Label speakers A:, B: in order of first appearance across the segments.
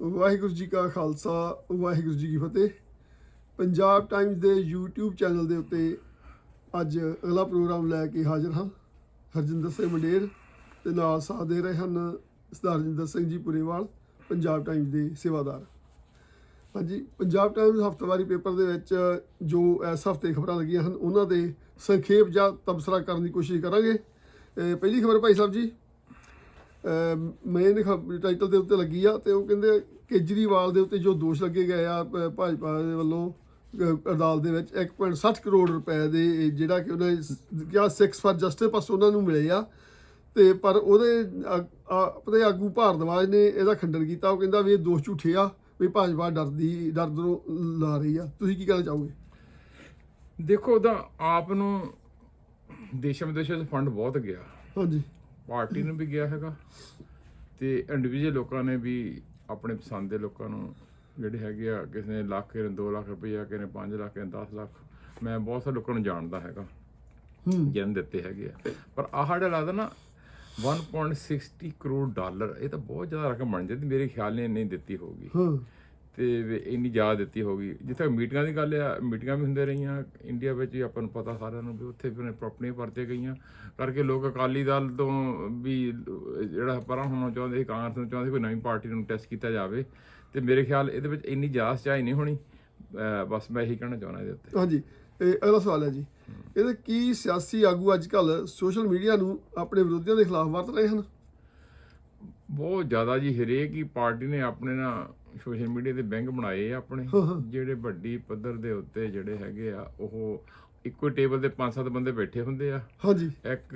A: ਵਾਹਿਗੁਰੂ ਜੀ ਕਾ ਖਾਲਸਾ, ਵਾਹਿਗੁਰੂ ਜੀ ਕੀ ਫਤਿਹ। ਪੰਜਾਬ ਟਾਈਮਜ਼ ਦੇ YouTube ਚੈਨਲ ਦੇ ਉੱਤੇ ਅੱਜ ਅਗਲਾ ਪ੍ਰੋਗਰਾਮ ਲੈ ਕੇ ਹਾਜ਼ਰ ਹਾਂ। ਹਰਜਿੰਦਰ ਸਿੰਘ ਮੰਡੇਰ ਤੇ ਨਾਲ ਸਾਥ ਦੇ ਰਹੇ ਹਨ ਸਰਦਾਰ ਰਜਿੰਦਰ ਸਿੰਘ ਜੀ ਪੁਰੇਵਾਲ, ਪੰਜਾਬ ਟਾਈਮਜ਼ ਦੇ ਸੇਵਾਦਾਰ। ਹਾਂਜੀ, ਪੰਜਾਬ ਟਾਈਮਜ਼ ਹਫ਼ਤਾਵਾਰੀ ਪੇਪਰ ਦੇ ਵਿੱਚ ਜੋ ਇਸ ਹਫ਼ਤੇ ਖਬਰਾਂ ਲੱਗੀਆਂ ਹਨ, ਉਹਨਾਂ ਦੇ ਸੰਖੇਪ ਜਾਂ ਤਬਸਰਾ ਕਰਨ ਦੀ ਕੋਸ਼ਿਸ਼ ਕਰਾਂਗੇ। ਪਹਿਲੀ ਖਬਰ ਭਾਈ ਸਾਹਿਬ ਜੀ। ਮੇਨ ਟਾਈਟਲ ਦੇ ਉੱਤੇ ਲੱਗੀ ਆ ਤੇ ਉਹ ਕਹਿੰਦੇ ਕੇਜਰੀਵਾਲ ਦੇ ਉੱਤੇ ਜੋ ਦੋਸ਼ ਲੱਗੇ ਗਏ ਆ ਭਾਜਪਾ ਦੇ ਵੱਲੋਂ ਅਦਾਲਤ ਦੇ ਵਿੱਚ 1.60 ਕਰੋੜ ਰੁਪਏ ਦੇ ਜਿਹੜਾ ਕਿ ਉਹਨੇ ਕਿਹਾ ਸਿਕਸ ਫਾਰ ਜਸਟਿਸ ਪਾਸ ਉਹਨਾਂ ਨੂੰ ਮਿਲੇ ਆ। ਤੇ ਪਰ ਉਹਦੇ ਆਪਣੇ ਆਗੂ ਭਾਰਦਵਾਜ ਨੇ ਇਹਦਾ ਖੰਡਨ ਕੀਤਾ ਉਹ ਕਹਿੰਦਾ ਵੀ ਇਹ ਦੋਸ਼ ਝੂਠੇ ਆ ਵੀ ਭਾਜਪਾ ਡਰਦੀ ਡਰਦਰੋਂ ਲਾ ਰਹੀ ਆ। ਤੁਸੀਂ ਕੀ ਕਹਿਣਾ ਚਾਹੋਗੇ?
B: ਦੇਖੋ ਉਹਦਾ ਆਪ ਨੂੰ ਦੇਸ਼ਾਂ ਵਿਦੇਸ਼ਾਂ 'ਚ ਫੰਡ ਬਹੁਤ ਗਿਆ।
A: ਹਾਂਜੀ।
B: ਪਾਰਟੀ ਨੂੰ ਵੀ ਗਿਆ ਹੈਗਾ। ਤੇ ਇੰਡੀਵਿਜੂਅਲ ਲੋਕਾਂ ਨੇ ਵੀ ਆਪਣੇ ਪਸੰਦ ਦੇ ਲੋਕਾਂ ਨੂੰ ਜਿਹੜੇ ਹੈਗੇ ਆ ਕਿਸੇ ਨੇ ਲੱਖ ਕਿਸੇ ਨੇ 2 ਲੱਖ ਰੁਪਈਆ ਕਿਸੇ ਨੇ 5 ਲੱਖ ਕਿਸੇ ਨੇ 10 ਲੱਖ ਮੈਂ ਬਹੁਤ ਸਾਰੇ ਲੋਕਾਂ ਨੂੰ ਜਾਣਦਾ ਹੈਗਾ।
A: ਹੂੰ।
B: ਜਿਹਨਾਂ ਦਿੱਤੇ ਹੈਗੇ ਆ। ਪਰ ਆਹ ਜਿਹੜਾ ਲੱਗਦਾ ਨਾ 1.60 ਕਰੋੜ ਡਾਲਰ ਇਹ ਤਾਂ ਬਹੁਤ ਜ਼ਿਆਦਾ ਰਕਮ ਬਣ ਜਾਂਦੀ ਮੇਰੇ ਖਿਆਲ ਨੇ ਨਹੀਂ ਦਿੱਤੀ ਹੋਊਗੀ।
A: ਹਾਂ।
B: ਤੇ ਇੰਨੀ ਜ਼ਿਆਦਾ ਦਿੱਤੀ ਹੋਗੀ ਜਿੱਥੇ ਮੀਟਿੰਗਾਂ ਦੀ ਗੱਲ ਆ ਮੀਟਿੰਗਾਂ ਵੀ ਹੁੰਦੇ ਰਹੀਆਂ ਇੰਡੀਆ ਵਿੱਚ ਵੀ ਆਪਾਂ ਨੂੰ ਪਤਾ ਸਾਰਿਆਂ ਨੂੰ ਵੀ ਉੱਥੇ ਵੀ ਉਹਨੇ ਪ੍ਰਾਪਰਟੀਆਂ ਵਰਤੇ ਗਈਆਂ। ਕਰਕੇ ਲੋਕ ਅਕਾਲੀ ਦਲ ਤੋਂ ਵੀ ਜਿਹੜਾ ਪਰਾਂ ਹੋਣਾ ਚਾਹੁੰਦੇ ਸੀ ਕਾਂਗਰਸ ਨੂੰ ਚਾਹੁੰਦੇ ਕੋਈ ਨਵੀਂ ਪਾਰਟੀ ਨੂੰ ਟੈਸਟ ਕੀਤਾ ਜਾਵੇ। ਤੇ ਮੇਰੇ ਖਿਆਲ ਇਹਦੇ ਵਿੱਚ ਇੰਨੀ ਜ਼ਿਆਦਾ ਸਚਾਈ ਨਹੀਂ ਹੋਣੀ ਬਸ ਮੈਂ ਇਹੀ ਕਹਿਣਾ ਚਾਹੁੰਦਾ ਇਹਦੇ ਉੱਤੇ।
A: ਹਾਂਜੀ ਇਹ ਅਗਲਾ ਸਵਾਲ ਹੈ ਜੀ। ਇਹਦੇ ਕੀ ਸਿਆਸੀ ਆਗੂ ਅੱਜ ਕੱਲ ਸੋਸ਼ਲ ਮੀਡੀਆ ਨੂੰ ਆਪਣੇ ਵਿਰੋਧੀਆਂ ਦੇ ਖਿਲਾਫ ਵਰਤ ਰਹੇ ਹਨ?
B: ਬਹੁਤ ਜ਼ਿਆਦਾ ਜੀ ਹਰੇਕ ਹੀ ਪਾਰਟੀ ਨੇ ਆਪਣੇ ਨਾ ਸੋਸ਼ਲ ਮੀਡੀਆ ਦੇ ਬੈਂਕ ਬਣਾਏ ਆ ਆਪਣੇ ਜਿਹੜੇ ਵੱਡੀ ਪੱਧਰ ਦੇ ਉੱਤੇ ਜਿਹੜੇ ਹੈਗੇ ਆ ਉਹ ਇੱਕੋ ਟੇਬਲ ਤੇ ਪੰਜ ਸੱਤ ਬੰਦੇ ਬੈਠੇ ਹੁੰਦੇ ਆ।
A: ਹਾਂਜੀ।
B: ਇੱਕ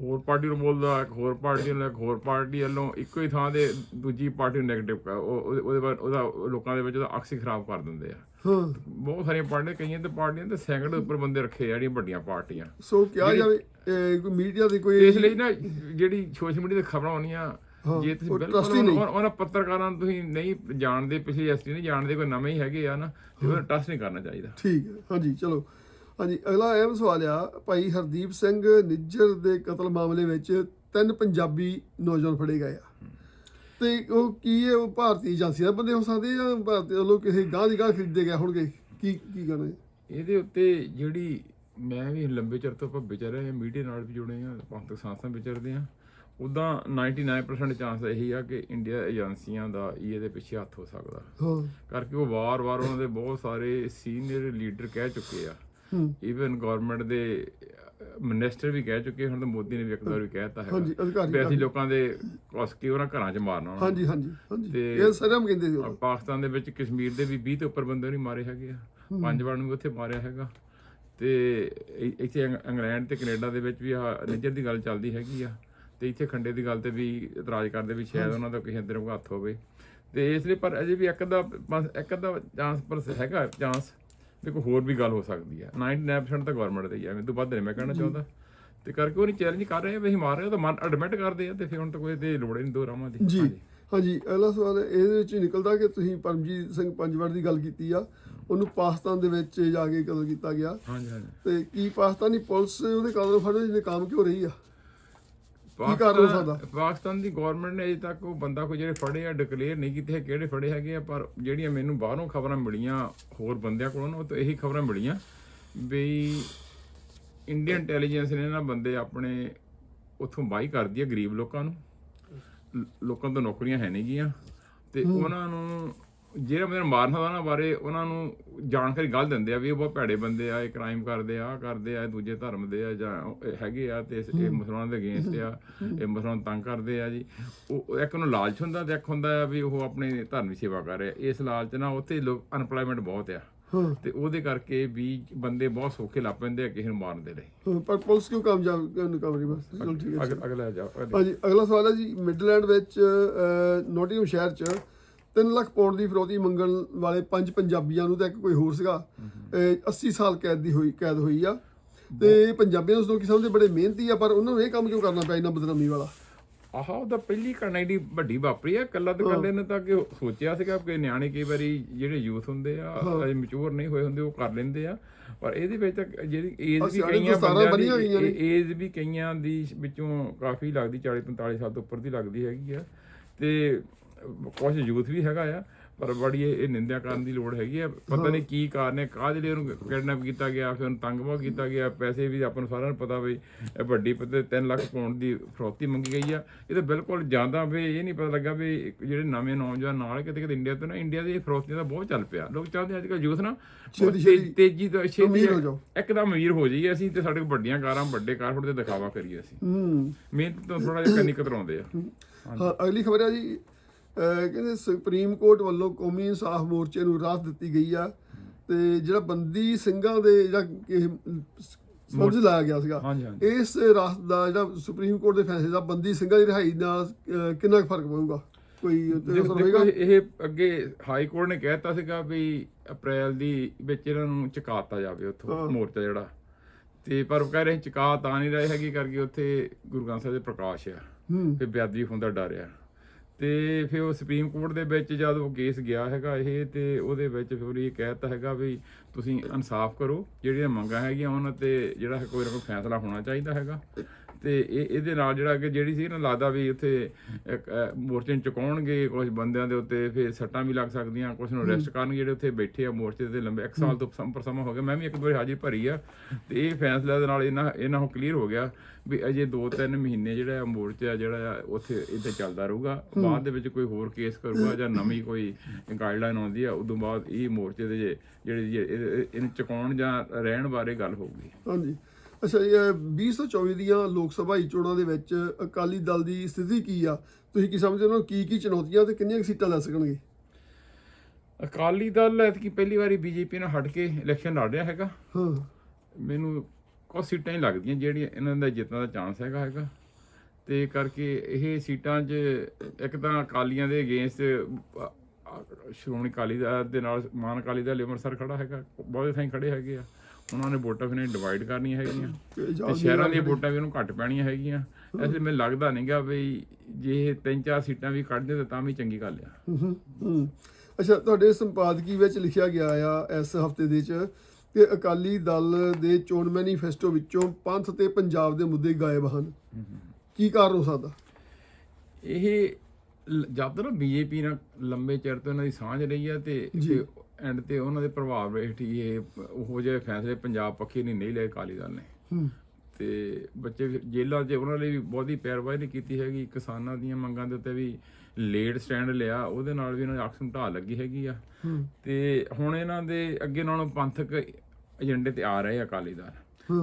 B: ਹੋਰ ਪਾਰਟੀ ਨੂੰ ਬੋਲਦਾ ਇੱਕ ਹੋਰ ਪਾਰਟੀ ਨੂੰ ਇੱਕ ਹੋਰ ਪਾਰਟੀ ਵੱਲੋਂ ਇੱਕੋ ਹੀ ਥਾਂ ਦੇ ਦੂਜੀ ਪਾਰਟੀ ਨੂੰ ਨੈਗੇਟਿਵ ਉਹਦੇ ਬਾਅਦ ਉਹਦਾ ਲੋਕਾਂ ਦੇ ਵਿੱਚ ਉਹਦਾ ਅਕਸ ਹੀ ਖਰਾਬ ਕਰ ਦਿੰਦੇ ਆ।
A: ਹਾਂ।
B: ਬਹੁਤ ਸਾਰੀਆਂ ਪਾਰਟੀਆਂ ਕਈਆਂ ਤੇ ਪਾਰਟੀਆਂ ਤੇ ਸੈਂਕੜੇ ਉੱਪਰ ਬੰਦੇ ਰੱਖੇ ਆ ਜਿਹੜੀਆਂ ਵੱਡੀਆਂ ਪਾਰਟੀਆਂ।
A: ਸੋ ਕਿਹਾ ਜਾਵੇ ਇਹ ਕੋਈ ਮੀਡੀਆ ਦੀ ਕੋਈ
B: ਇਸ ਲਈ ਨਾ ਜਿਹੜੀ ਸੋਸ਼ਲ ਮੀਡੀਆ ਤੇ ਖਬਰਾਂ ਆਉਣੀਆਂ ਜੇ ਤੁਸੀਂ ਬਿਲਕੁਲ
A: ਹੀ।
B: ਉਹਨਾਂ- ਪੱਤਰਕਾਰਾਂ ਨੂੰ ਤੁਸੀਂ ਨਹੀਂ ਜਾਣਦੇ ਪਿਛਲੀ ਹਿਸਟਰੀ ਨਹੀਂ ਜਾਣਦੇ ਕੋਈ ਨਵੇਂ ਹੀ ਹੈਗੇ ਆ ਨਾ ਤੇ ਉਹਨਾਂ ਟਰਸਟ ਨਹੀਂ ਕਰਨਾ ਚਾਹੀਦਾ।
A: ਠੀਕ ਹੈ। ਹਾਂਜੀ ਚਲੋ। ਹਾਂਜੀ ਅਗਲਾ ਇਹ ਸਵਾਲ ਆ ਭਾਈ ਹਰਦੀਪ ਸਿੰਘ ਨਿੱਜਰ ਦੇ ਕਤਲ ਮਾਮਲੇ ਵਿੱਚ ਤਿੰਨ ਪੰਜਾਬੀ ਨੌਜਵਾਨ ਫੜੇ ਗਏ ਆ। ਤੇ ਉਹ ਕੀ ਇਹ ਉਹ ਭਾਰਤੀ ਏਜੰਸੀਆਂ ਦੇ ਬੰਦੇ ਹੋ ਸਕਦੇ ਜਾਂ ਭਾਰਤੀ ਵੱਲੋਂ ਕਿਸੇ ਗਾਂ ਦੀ ਗਾਂ ਖਰੀਦੇ ਗਏ ਹੋਣਗੇ? ਕੀ ਕੀ ਕਰਨੇ
B: ਇਹਦੇ ਉੱਤੇ ਜਿਹੜੀ ਮੈਂ ਵੀ ਲੰਬੇ ਚਿਰ ਤੋਂ ਆਪਾਂ ਵਿਚਰ ਰਹੇ ਹਾਂ ਮੀਡੀਆ ਨਾਲ ਵੀ ਜੁੜੇ ਹਾਂ ਪੰਥਕ ਸੰਸਥਾਂ ਵਿਚਰਦੇ ਹਾਂ ਉਦਾਂ 99% ਚਾਂਸ ਇਹੀ ਆ ਕਿ ਇੰਡੀਆ ਏਜੰਸੀਆਂ ਦਾ ਹੀ ਇਹਦੇ ਪਿੱਛੇ ਹੱਥ ਹੋ ਸਕਦਾ।
A: ਹਾਂ।
B: ਕਰਕੇ ਉਹ ਵਾਰ-ਵਾਰ ਉਹਨਾਂ ਦੇ ਬਹੁਤ ਸਾਰੇ ਸੀਨੀਅਰ ਲੀਡਰ ਕਹਿ ਚੁੱਕੇ ਆ।
A: ਹੂੰ।
B: ਈਵਨ ਗਵਰਨਮੈਂਟ ਦੇ ਮਿਨਿਸਟਰ ਵੀ ਕਹਿ ਚੁੱਕੇ ਹੁਣ ਤਾਂ ਮੋਦੀ ਨੇ ਵੀ ਇੱਕ ਵਾਰ ਵੀ ਕਹਿਤਾ
A: ਹਾਂਜੀ ਅਧਿਕਾਰੀ
B: ਵੀ ਅਸੀਂ ਲੋਕਾਂ ਦੇ ਕਸ ਕੇ ਉਹਨਾਂ ਘਰਾਂ 'ਚ ਮਾਰਨਾ
A: ਹਾਂਜੀ ਹਾਂਜੀ ਹਾਂਜੀ। ਇਹ ਸਰਮ ਕਹਿੰਦੇ ਸੀ
B: ਪਾਕਿਸਤਾਨ ਦੇ ਵਿੱਚ ਕਸ਼ਮੀਰ ਦੇ ਵੀ 20 ਤੋਂ ਉੱਪਰ ਬੰਦੇ ਨਹੀਂ ਮਾਰੇ ਹੈਗੇ ਆ। ਪੰਜ ਵਾਰ ਨੂੰ ਵੀ ਉੱਥੇ ਮਾਰਿਆ ਹੈਗਾ। ਤੇ ਇੱਥੇ ਇੰਗ- ਇੰਗਲੈਂਡ ਤੇ ਕੈਨੇਡਾ ਦੇ ਵਿੱਚ ਵੀ ਆ ਨਿੱਜਰ ਦੀ ਗੱਲ ਚੱਲਦੀ ਹੈਗੀ ਆ। ਤੇ ਇੱਥੇ ਖੰਡੇ ਦੀ ਗੱਲ ਤੇ ਵੀ ਇਤਰਾਜ਼ ਕਰਦੇ ਵੀ ਸ਼ਾਇਦ ਉਹਨਾਂ ਦਾ ਕਿਸੇ ਅੰਦਰ ਹੱਥ ਹੋਵੇ। ਤੇ ਇਸ ਲਈ ਪਰ ਅਜੇ ਵੀ ਇੱਕ ਦਾ ਬਸ ਇੱਕ ਦਾ ਚਾਂਸ ਪਰ ਹੈਗਾ ਚਾਂਸ ਵੀ ਕੋਈ ਹੋਰ ਵੀ ਗੱਲ ਹੋ ਸਕਦੀ ਆ। 99% ਤਾਂ ਗਵਰਨਮੈਂਟ ਦੇ ਹੀ ਆ। ਮੈਂ ਤੋਂ ਵੱਧ ਨਹੀਂ ਮੈਂ ਕਹਿਣਾ ਚਾਹੁੰਦਾ। ਤੇ ਕਰਕੇ ਉਹ ਨਹੀਂ ਚੈਲੰਜ ਕਰ ਰਹੇ ਵੀ ਮਾਰ ਰਹੇ ਤਾਂ ਮਨ ਐਡਮਿਟ ਕਰਦੇ ਆ ਤੇ ਫਿਰ ਹੁਣ ਤਾਂ ਕੋਈ ਤੇ ਲੋੜ ਹੀ ਨਹੀਂ ਦੋ ਰਾਮਾਂ ਦੀ।
A: ਜੀ
B: ਹਾਂਜੀ।
A: ਅਗਲਾ ਸਵਾਲ ਇਹਦੇ ਵਿੱਚ ਹੀ ਨਿਕਲਦਾ ਕਿ ਤੁਸੀਂ ਪਰਮਜੀਤ ਸਿੰਘ ਪੰਜਵੜ ਦੀ ਗੱਲ ਕੀਤੀ ਆ। ਉਹਨੂੰ ਪਾਕਿਸਤਾਨ ਦੇ ਵਿੱਚ ਜਾ ਕੇ ਕਤਲ ਕੀਤਾ ਗਿਆ।
B: ਹਾਂਜੀ ਹਾਂਜੀ।
A: ਤੇ ਕੀ ਪਾਕਿਸਤਾਨੀ ਪੁਲਿਸ ਉਹਦੇ ਕਤਲ ਫੜਨ ਜਿਹਨੇ ਕੰਮ ਕਿਉਂ ਰਹੀ ਆ? ਕੀ ਕਾਰਨ ਹੋ ਸਕਦਾ?
B: ਪਾਕਿਸਤਾਨ ਦੀ ਗਵਰਨਮੈਂਟ ਨੇ ਅਜੇ ਤੱਕ ਉਹ ਬੰਦਾ ਕੋਈ ਜਿਹੜੇ ਫੜੇ ਆ ਡਿਕਲੇਅਰ ਨਹੀਂ ਕੀਤੇ ਕਿਹੜੇ ਫੜੇ ਹੈਗੇ ਆ ਪਰ ਜਿਹੜੀਆਂ ਮੈਨੂੰ ਬਾਹਰੋਂ ਖਬਰਾਂ ਮਿਲੀਆਂ ਹੋਰ ਬੰਦਿਆਂ ਕੋਲੋਂ ਉਹ ਤੋਂ ਇਹੀ ਖਬਰਾਂ ਮਿਲੀਆਂ ਵੀ ਇੰਡੀਅਨ ਇੰਟੈਲੀਜੈਂਸ ਨੇ ਨਾ ਬੰਦੇ ਆਪਣੇ ਉਥੋਂ ਬਾਈ ਕਰਦੀ ਆ ਗਰੀਬ ਲੋਕਾਂ ਨੂੰ ਲੋਕਾਂ ਤੋਂ ਨੌਕਰੀਆਂ ਹੈ ਨਹੀਂ ਗੀਆਂ ਤੇ ਉਹਨਾਂ ਨੂੰ ਜਿਹੜਾ ਬੰਦੇ ਨੂੰ ਮਾਰਨ ਦਾ ਨਾ ਬਾਰੇ ਉਹਨਾਂ ਨੂੰ ਜਾਣਕਾਰੀ ਗੱਲ ਦਿੰਦੇ ਆ ਵੀ ਇਹ ਬਹੁਤ ਭੈੜੇ ਬੰਦੇ ਆ ਇਹ ਕ੍ਰਾਈਮ ਕਰਦੇ ਆ ਕਰਦੇ ਆ ਇਹ ਦੂਜੇ ਧਰਮ ਦੇ ਆ ਜਾਂ ਇਹ ਹੈਗੇ ਆ ਤੇ ਇਹ ਮੁਸਲਮਾਨਾਂ ਦੇ ਅਗੇਂਸਟ ਆ ਇਹ ਮੁਸਲਮਾਨ ਤੰਗ ਕਰਦੇ ਆ ਜੀ। ਉਹ ਇੱਕ ਨੂੰ ਲਾਲਚ ਹੁੰਦਾ ਤੇ ਇੱਕ ਹੁੰਦਾ ਆ ਵੀ ਉਹ ਆਪਣੇ ਧਰਮ ਦੀ ਸੇਵਾ ਕਰ ਰਿਹਾ। ਇਸ ਲਾਲਚ ਨਾਲ ਉੱਥੇ ਲੋਕ ਅਨਪਲਾਈਮੈਂਟ ਬਹੁਤ ਆ। ਤੇ ਉਹਦੇ ਕਰਕੇ ਵੀ ਬੰਦੇ ਬਹੁਤ ਸੌਖੇ ਲੱਗ ਪੈਂਦੇ ਆ ਕਿਸੇ ਨੂੰ ਮਾਰਨ ਦੇ ਲਈ।
A: ਪਰ ਪੁਲਿਸ ਕਿਉਂ ਕਾਮਯਾਬ ਕਾਮਯਾਬ ਬਸ ਚਲੋ ਠੀਕ ਹੈ
B: ਅਗ- ਅਗਲਾ ਅਗਲੇ।
A: ਹਾਂਜੀ ਅਗਲਾ ਸਵਾਲ ਹੈ ਜੀ ਮਿਡਲੈਂਡ ਵਿੱਚ ਨੋਟਿੰਗਮ ਸ਼ਹਿਰ 'ਚ 3 ਲੱਖ ਪੌਂਡ ਦੀ ਫਰੋਤੀ ਮੰਗਣ ਵਾਲੇ ਪੰਜ ਪੰਜਾਬੀਆਂ ਨੂੰ ਤੇ ਇੱਕ ਕੋਈ ਹੋਰ ਸੀਗਾ। ਅਹ 80 ਸਾਲ ਕੈਦ ਦੀ ਹੋਈ ਕੈਦ ਹੋਈ ਆ। ਤੇ ਪੰਜਾਬੀਆਂ ਉਸ ਤੋਂ ਕਿਸਮ ਦੇ ਬੜੇ ਮਿਹਨਤੀ ਆ ਪਰ ਉਹਨਾਂ ਨੂੰ ਇਹ ਕੰਮ ਕਿਉਂ ਕਰਨਾ ਪਿਆ ਇਹਨਾਂ ਬਦਨਾਮੀ ਵਾਲਾ?
B: ਆਹ ਉਹਦਾ ਪਹਿਲੀ ਘਟਨਾ ਏਡੀ ਵੱਡੀ ਵਾਪਰੀ ਆ ਕੱਲਾ ਤੇ ਕੱਲੇ ਨੇ ਤਾਂ ਕਿ ਸੋਚਿਆ ਸੀਗਾ ਕਿ ਨਿਆਣੇ ਕਈ ਵਾਰੀ ਜਿਹੜੇ ਯੂਥ ਹੁੰਦੇ ਆ ਅਜੇ ਮੈਚੁਰ ਨਹੀਂ ਹੋਏ ਹੁੰਦੇ ਉਹ ਕਰ ਲੈਂਦੇ ਆ। ਪਰ ਇਹਦੇ ਵਿੱਚ ਤਾਂ ਜਿਹੜੀ ਏਜ ਵੀ ਕਈਆਂ
A: ਤੋਂ।
B: ਦੀ ਏਜ ਵੀ ਕਈਆਂ ਦੀ ਵਿੱਚੋਂ ਕਾਫੀ ਲੱਗਦੀ 40 45 ਸਾਲ ਤੋਂ ਉੱਪਰ ਦੀ ਲੱਗਦੀ ਹੈਗੀ ਆ। ਤੇ ਕੁਝ ਯੂਥ ਵੀ ਹੈਗਾ ਆ ਪਰ ਬੜੀ ਇਹ ਨਿੰਦਿਆ ਕਰਨ ਦੀ ਲੋੜ ਹੈਗੀ ਆ। ਪਤਾ ਨਹੀਂ ਕੀ ਕਾਰਨ ਹੈ ਕਾਹਦੇ ਲਈ ਉਹਨੂੰ ਕਿਡਨੈਪ ਕੀਤਾ ਗਿਆ ਫਿਰ ਉਹਨੂੰ ਤੰਗ ਬਹੁਤ ਕੀਤਾ ਗਿਆ ਪੈਸੇ ਵੀ ਆਪਾਂ ਨੂੰ ਸਾਰਿਆਂ ਨੂੰ ਪਤਾ ਵੀ ਇਹ ਵੱਡੀ ਪਤੇ 3 ਲੱਖ ਪਾਉਂਡ ਦੀ ਫਰੋਤੀ ਮੰਗੀ ਗਈ ਆ। ਇਹ ਤਾਂ ਬਿਲਕੁਲ ਜਾਂਦਾ ਵੀ ਇਹ ਨਹੀਂ ਪਤਾ ਲੱਗਾ ਵੀ ਜਿਹੜੇ ਨਵੇਂ ਨੌਜਵਾਨ ਨਾਲ ਕਿਤੇ ਕਿਤੇ ਇੰਡੀਆ ਤੋਂ ਨਾ ਇੰਡੀਆ ਦੀ ਫਰੋਤੀ ਦਾ ਬਹੁਤ ਚੱਲ ਪਿਆ। ਲੋਕ ਚਾਹੁੰਦੇ ਅੱਜ ਕੱਲ੍ਹ ਯੂਥ ਨਾ ਤੇਜ਼ੀ ਤੋਂ ਛੇਤੀ
A: ਅਮੀਰ ਹੋ ਜਾਓ।
B: ਇੱਕਦਮ ਅਮੀਰ ਹੋ ਜਾਈਏ ਅਸੀਂ ਤੇ ਸਾਡੇ ਕੋਲ ਵੱਡੀਆਂ ਕਾਰਾਂ ਵੱਡੇ ਕਾਰਪੋਰੇਟ ਤੇ ਦਿਖਾਵਾ ਕਰੀਏ ਅਸੀਂ।
A: ਹੂੰ।
B: ਮਿਹਨਤ ਤੋਂ ਥੋੜਾ ਜਿਹਾ ਕੰਨੀ ਕਤਰਾਉਂਦੇ ਆ।
A: ਹਾਂ। ਅਗਲੀ ਖਬਰ ਹੈ ਜੀ। ਕਹਿੰਦੇ ਸੁਪਰੀਮ ਕੋਰਟ ਵੱਲੋਂ ਕੌਮੀ ਇਨਸਾਫ ਮੋਰਚੇ ਨੂੰ ਰਾਹਤ ਦਿੱਤੀ ਗਈ ਆ ਤੇ ਜਿਹੜਾ ਬੰਦੀ ਸਿੰਘਾਂ ਦੇ ਜਿਹੜਾ ਸਮਝ ਲਾਇਆ ਗਿਆ ਸੀਗਾ ਇਸ ਰਾਹਤ ਦਾ ਜਿਹੜਾ ਸੁਪਰੀਮ ਕੋਰਟ ਦੇ ਫੈਸਲੇ ਦਾ ਬੰਦੀ ਸਿੰਘਾਂ ਦੀ ਰਿਹਾਈ ਨਾਲ ਕਿੰਨਾ ਫ਼ਰਕ ਪਊਗਾ? ਕੋਈ
B: ਦੇਖੋ ਇਹ ਅੱਗੇ ਹਾਈ ਕੋਰਟ ਨੇ ਕਹਿਤਾ ਸੀਗਾ ਵੀ ਅਪ੍ਰੈਲ ਦੀ ਵਿੱਚ ਇਹਨਾਂ ਨੂੰ ਚੁਕਾਤਾ ਜਾਵੇ ਉੱਥੋਂ। ਮੋਰਚਾ ਜਿਹੜਾ। ਤੇ ਪਰ ਉਹ ਕਹਿ ਰਹੇ ਚੁਕਾ ਤਾਂ ਨਹੀਂ ਰਹੇ ਹੈਗੀ ਕਰਕੇ ਉੱਥੇ ਗੁਰੂ ਗ੍ਰੰਥ ਸਾਹਿਬ ਦੇ ਪ੍ਰਕਾਸ਼ ਆ। ਤੇ ਬੇਅਦਬੀ ਹੁੰਦਾ ਡਰ ਆ। ਤੇ ਫਿਰ ਉਹ ਸੁਪਰੀਮ ਕੋਰਟ ਦੇ ਵਿੱਚ ਜਦ ਉਹ ਕੇਸ ਗਿਆ ਹੈਗਾ ਇਹ, ਤੇ ਉਹਦੇ ਵਿੱਚ ਫਿਰ ਇਹ ਕਹਿਤਾ ਹੈਗਾ ਵੀ ਤੁਸੀਂ ਇਨਸਾਫ ਕਰੋ, ਜਿਹੜੀਆਂ ਮੰਗਾਂ ਹੈਗੀਆਂ ਉਹਨਾਂ ਤੇ ਜਿਹੜਾ ਹੈ ਕੋਈ ਨਾ ਕੋਈ ਫੈਸਲਾ ਹੋਣਾ ਚਾਹੀਦਾ ਹੈਗਾ। ਤੇ ਇਹ ਇਹਦੇ ਨਾਲ ਜਿਹੜਾ ਕਿ ਜਿਹੜੀ ਸੀ ਨਾ ਲੱਗਦਾ ਵੀ ਉੱਥੇ ਇੱਕ, ਮੋਰਚੇ ਨੂੰ ਚੁਕਾਉਣਗੇ ਕੁਝ ਬੰਦਿਆਂ ਦੇ ਉੱਤੇ ਫਿਰ ਸੱਟਾਂ ਵੀ ਲੱਗ ਸਕਦੀਆਂ ਕੁਝ ਨੂੰ ਅਰੈਸਟ ਕਰਨਗੇ ਜਿਹੜੇ ਉੱਥੇ ਬੈਠੇ ਆ ਮੋਰਚੇ ਤੇ ਲੰਬੇ ਇੱਕ ਸਾਲ ਤੋਂ ਸੰਪਰ ਸਮਾਂ ਹੋ ਗਿਆ ਮੈਂ ਵੀ ਇੱਕ ਦੋ ਵਾਰੀ ਹਾਜ਼ਰੀ ਭਰੀ ਆ ਤੇ ਇਹ ਫੈਸਲਾ ਦੇ ਨਾਲ ਇਹਨਾਂ ਇਹਨਾਂ ਨੂੰ ਕਲੀਅਰ ਹੋ ਗਿਆ ਵੀ ਅਜੇ 2-3 ਮਹੀਨੇ ਜਿਹੜਾ ਆ ਮੋਰਚਾ ਜਿਹੜਾ ਆ ਉੱਥੇ ਇੱਥੇ ਚੱਲਦਾ ਰਹੂਗਾ ਬਾਅਦ ਦੇ ਵਿੱਚ ਕੋਈ ਹੋਰ ਕੇਸ ਕਰੂਗਾ ਜਾਂ ਨਵੀਂ ਕੋਈ ਗਾਈਡਲਾਈਨ ਆਉਂਦੀ ਆ ਉਦੋਂ ਬਾਅਦ ਇਹ ਮੋਰਚੇ ਦੇ ਜਿਹੜੇ ਇਹਨੂੰ ਚੁਕਾਉਣ ਜਾਂ ਰਹਿਣ ਬਾਰੇ ਗੱਲ ਹੋਊਗੀ।
A: ਹਾਂਜੀ। ਅੱਛਾ ਇਹ 2024 ਦੀਆਂ ਲੋਕ ਸਭਾ ਚੋਣਾਂ ਦੇ ਵਿੱਚ ਅਕਾਲੀ ਦਲ ਦੀ ਸਥਿਤੀ ਕੀ ਆ? ਤੁਸੀਂ ਕੀ ਸਮਝਦੇ ਹੋ ਕੀ ਕੀ ਚੁਣੌਤੀਆਂ ਤੇ ਕਿੰਨੀਆਂ ਸੀਟਾਂ ਲੈ ਸਕਣਗੇ?
B: ਅਕਾਲੀ ਦਲ ਐਤਕੀ ਪਹਿਲੀ ਵਾਰੀ ਬੀਜੇਪੀ ਨਾਲ ਹਟ ਕੇ ਇਲੈਕਸ਼ਨ ਲੜ ਰਿਹਾ ਹੈਗਾ।
A: ਹਾਂ।
B: ਮੈਨੂੰ ਕੁਝ ਸੀਟਾਂ ਹੀ ਲੱਗਦੀਆਂ ਜਿਹੜੀਆਂ ਇਹਨਾਂ ਦਾ ਜਿੱਤਣ ਦਾ ਚਾਂਸ ਹੈਗਾ ਹੈਗਾ। ਤੇ ਕਰਕੇ ਇਹ ਸੀਟਾਂ 'ਚ ਇੱਕ ਤਾਂ ਅਕਾਲੀਆਂ ਦੇ ਅਗੇਂਸਟ ਸ਼੍ਰੋਮਣੀ ਅਕਾਲੀ ਦਲ ਦੇ ਨਾਲ ਮਾਨ ਅਕਾਲੀ ਦਲ ਅੰਮ੍ਰਿਤਸਰ ਖੜਾ ਹੈਗਾ ਬਹੁਤੇ ਥਾਈਂ ਖੜੇ ਹੈਗੇ ਆ। ਉਹਨਾਂ ਨੇ ਵੋਟਾਂ ਫਿਰ ਡਿਵਾਈਡ ਕਰਨੀਆਂ ਹੈਗੀਆਂ।
A: ਤੇ
B: ਸ਼ਹਿਰਾਂ ਦੀਆਂ ਵੋਟਾਂ ਵੀ ਉਹਨੂੰ ਘੱਟ ਪੈਣੀਆਂ ਹੈਗੀਆਂ। ਇਸ ਲਈ ਮੈਨੂੰ ਲੱਗਦਾ ਨਹੀਂਗਾ ਵੀ ਜੇ ਇਹ ਤਿੰਨ ਚਾਰ ਸੀਟਾਂ ਵੀ ਕੱਢਦੇ ਤਾਂ ਤਾਂ ਵੀ ਚੰਗੀ ਗੱਲ ਆ।
A: ਅੱਛਾ ਤੁਹਾਡੇ ਸੰਪਾਦਕੀ ਵਿੱਚ ਲਿਖਿਆ ਗਿਆ ਆ ਇਸ ਹਫ਼ਤੇ ਦੇ ਚ ਕਿ ਅਕਾਲੀ ਦਲ ਦੇ ਚੋਣ ਮੈਨੀਫੈਸਟੋ ਵਿੱਚੋਂ ਪੰਥ ਤੇ ਪੰਜਾਬ ਦੇ ਮੁੱਦੇ ਗਾਇਬ ਹਨ। ਕੀ ਕਾਰਨ ਹੋ ਸਕਦਾ?
B: ਇਹ ਜਦ ਨਾ ਬੀਜੇਪੀ ਨਾਲ ਲੰਬੇ ਚਿਰ ਤੋਂ ਇਹਨਾਂ ਦੀ ਸਾਂਝ ਰਹੀ ਹੈ ਤੇ। ਐਂਡ ਤੇ ਉਹਨਾਂ ਦੇ ਪ੍ਰਭਾਵ ਹੇਠ ਹੀ ਇਹ ਉਹੋ ਜਿਹੇ ਫੈਸਲੇ ਪੰਜਾਬ ਪੱਖੀ ਨਹੀਂ ਨਹੀਂ ਲਏ ਅਕਾਲੀ ਦਲ ਨੇ। ਤੇ ਬੱਚੇ ਜੇਲ੍ਹਾਂ 'ਚ ਉਹਨਾਂ ਲਈ ਵੀ ਬਹੁਤੀ ਪੈਰਵਾਈ ਨਹੀਂ ਕੀਤੀ ਹੈਗੀ। ਕਿਸਾਨਾਂ ਦੀਆਂ ਮੰਗਾਂ ਦੇ ਉੱਤੇ ਵੀ ਲੇਟ ਸਟੈਂਡ ਲਿਆ ਉਹਦੇ ਨਾਲ ਵੀ ਇਹਨਾਂ ਦੀ ਅਕਸਮ ਢਾਹ ਲੱਗੀ ਹੈਗੀ ਆ। ਤੇ ਹੁਣ ਇਹਨਾਂ ਦੇ ਅੱਗੇ ਨਾਲੋਂ ਪੰਥਕ ਏਜੰਡੇ ਤੇ ਆ ਰਹੇ ਆ ਅਕਾਲੀ ਦਲ।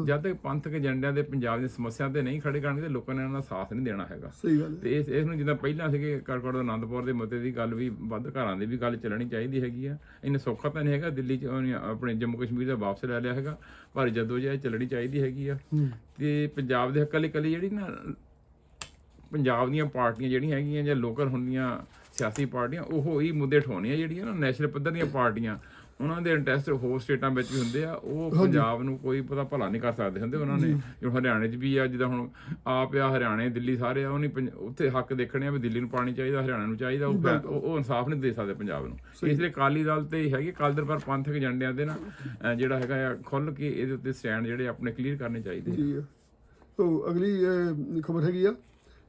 B: ਜਦ ਤੱਕ ਪੰਥਕ ਏਜੰਡਿਆਂ ਦੇ ਪੰਜਾਬ ਦੀ ਸਮੱਸਿਆ ਤੇ ਨਹੀਂ ਖੜੇ ਕਰਨਗੇ ਤੇ ਲੋਕਾਂ ਨੇ ਇਹਨਾਂ ਦਾ ਸਾਥ ਨਹੀਂ ਦੇਣਾ ਹੈਗਾ।
A: ਸਹੀ ਗੱਲ ਹੈ।
B: ਤੇ ਇਸ ਇਸ ਨੂੰ ਜਿੱਦਾਂ ਪਹਿਲਾਂ ਸੀਗੇ ਕਰਕਟ ਆਨੰਦਪੁਰ ਦੇ ਮੁੱਦੇ ਦੀ ਗੱਲ ਵੀ ਵੱਧ ਘਰਾਂ ਦੀ ਵੀ ਗੱਲ ਚੱਲਣੀ ਚਾਹੀਦੀ ਹੈਗੀ ਆ। ਇਹਨੇ ਸੌਖਾ ਤਾਂ ਨਹੀਂ ਹੈਗਾ ਦਿੱਲੀ ਚ ਉਹਨੇ ਆਪਣੇ ਜੰਮੂ ਕਸ਼ਮੀਰ ਦਾ ਵਾਪਸ ਲੈ ਲਿਆ ਹੈਗਾ ਪਰ ਜਦੋਂ ਜੇ ਚੱਲਣੀ ਚਾਹੀਦੀ ਹੈਗੀ ਆ। ਤੇ ਪੰਜਾਬ ਦੇ ਇਕੱਲੀ ਇਕੱਲੀ ਜਿਹੜੀ ਨਾ ਪੰਜਾਬ ਦੀਆਂ ਪਾਰਟੀਆਂ ਜਿਹੜੀਆਂ ਹੈਗੀਆਂ ਜਾਂ ਲੋਕਲ ਹੁੰਦੀਆਂ ਸਿਆਸੀ ਪਾਰਟੀਆਂ ਉਹ ਹੀ ਮੁੱਦੇ ਠਾਉਣੀਆਂ ਜਿਹੜੀਆਂ ਨਾ ਨੈਸ਼ਨਲ ਪੱਧਰ ਦੀਆਂ ਪਾਰਟੀਆਂ। ਉਹਨਾਂ ਦੇ ਇੰਟਰਸਟ ਹੋਰ ਸਟੇਟਾਂ ਵਿੱਚ ਵੀ ਹੁੰਦੇ ਆ ਉਹ ਪੰਜਾਬ ਨੂੰ ਕੋਈ ਪਤਾ ਭਲਾ ਨਹੀਂ ਕਰ ਸਕਦੇ ਹੁੰਦੇ ਉਹਨਾਂ ਨੇ। ਜਿਵੇਂ ਹਰਿਆਣੇ 'ਚ ਵੀ ਆ ਜਿੱਦਾਂ ਹੁਣ ਆਪ ਆ ਹਰਿਆਣੇ ਦਿੱਲੀ ਸਾਰੇ ਆ ਉਹ ਨਹੀਂ ਪੰਜ- ਉੱਥੇ ਹੱਕ ਦੇਖਣੇ ਆ ਵੀ ਦਿੱਲੀ ਨੂੰ ਪਾਣੀ ਚਾਹੀਦਾ ਹਰਿਆਣਾ ਨੂੰ ਚਾਹੀਦਾ ਉਹ ਇਨਸਾਫ ਨਹੀਂ ਦੇ ਸਕਦੇ ਪੰਜਾਬ ਨੂੰ। ਇਸ ਲਈ ਅਕਾਲੀ ਦਲ ਤੇ ਹੈਗੀ ਅਕਾਲੀ ਦਲ ਪਰ ਪੰਥਕ ਏਜੰਡਿਆਂ ਦੇ ਨਾ ਜਿਹੜਾ ਹੈਗਾ ਆ ਖੁੱਲ ਕੇ ਇਹਦੇ ਉੱਤੇ ਸਟੈਂਡ ਜਿਹੜੇ ਆਪਣੇ ਕਲੀਅਰ ਕਰਨੇ ਚਾਹੀਦੇ ਆ।
A: ਜੀ। ਸੋ ਅਗਲੀ ਖਬਰ ਹੈਗੀ ਆ।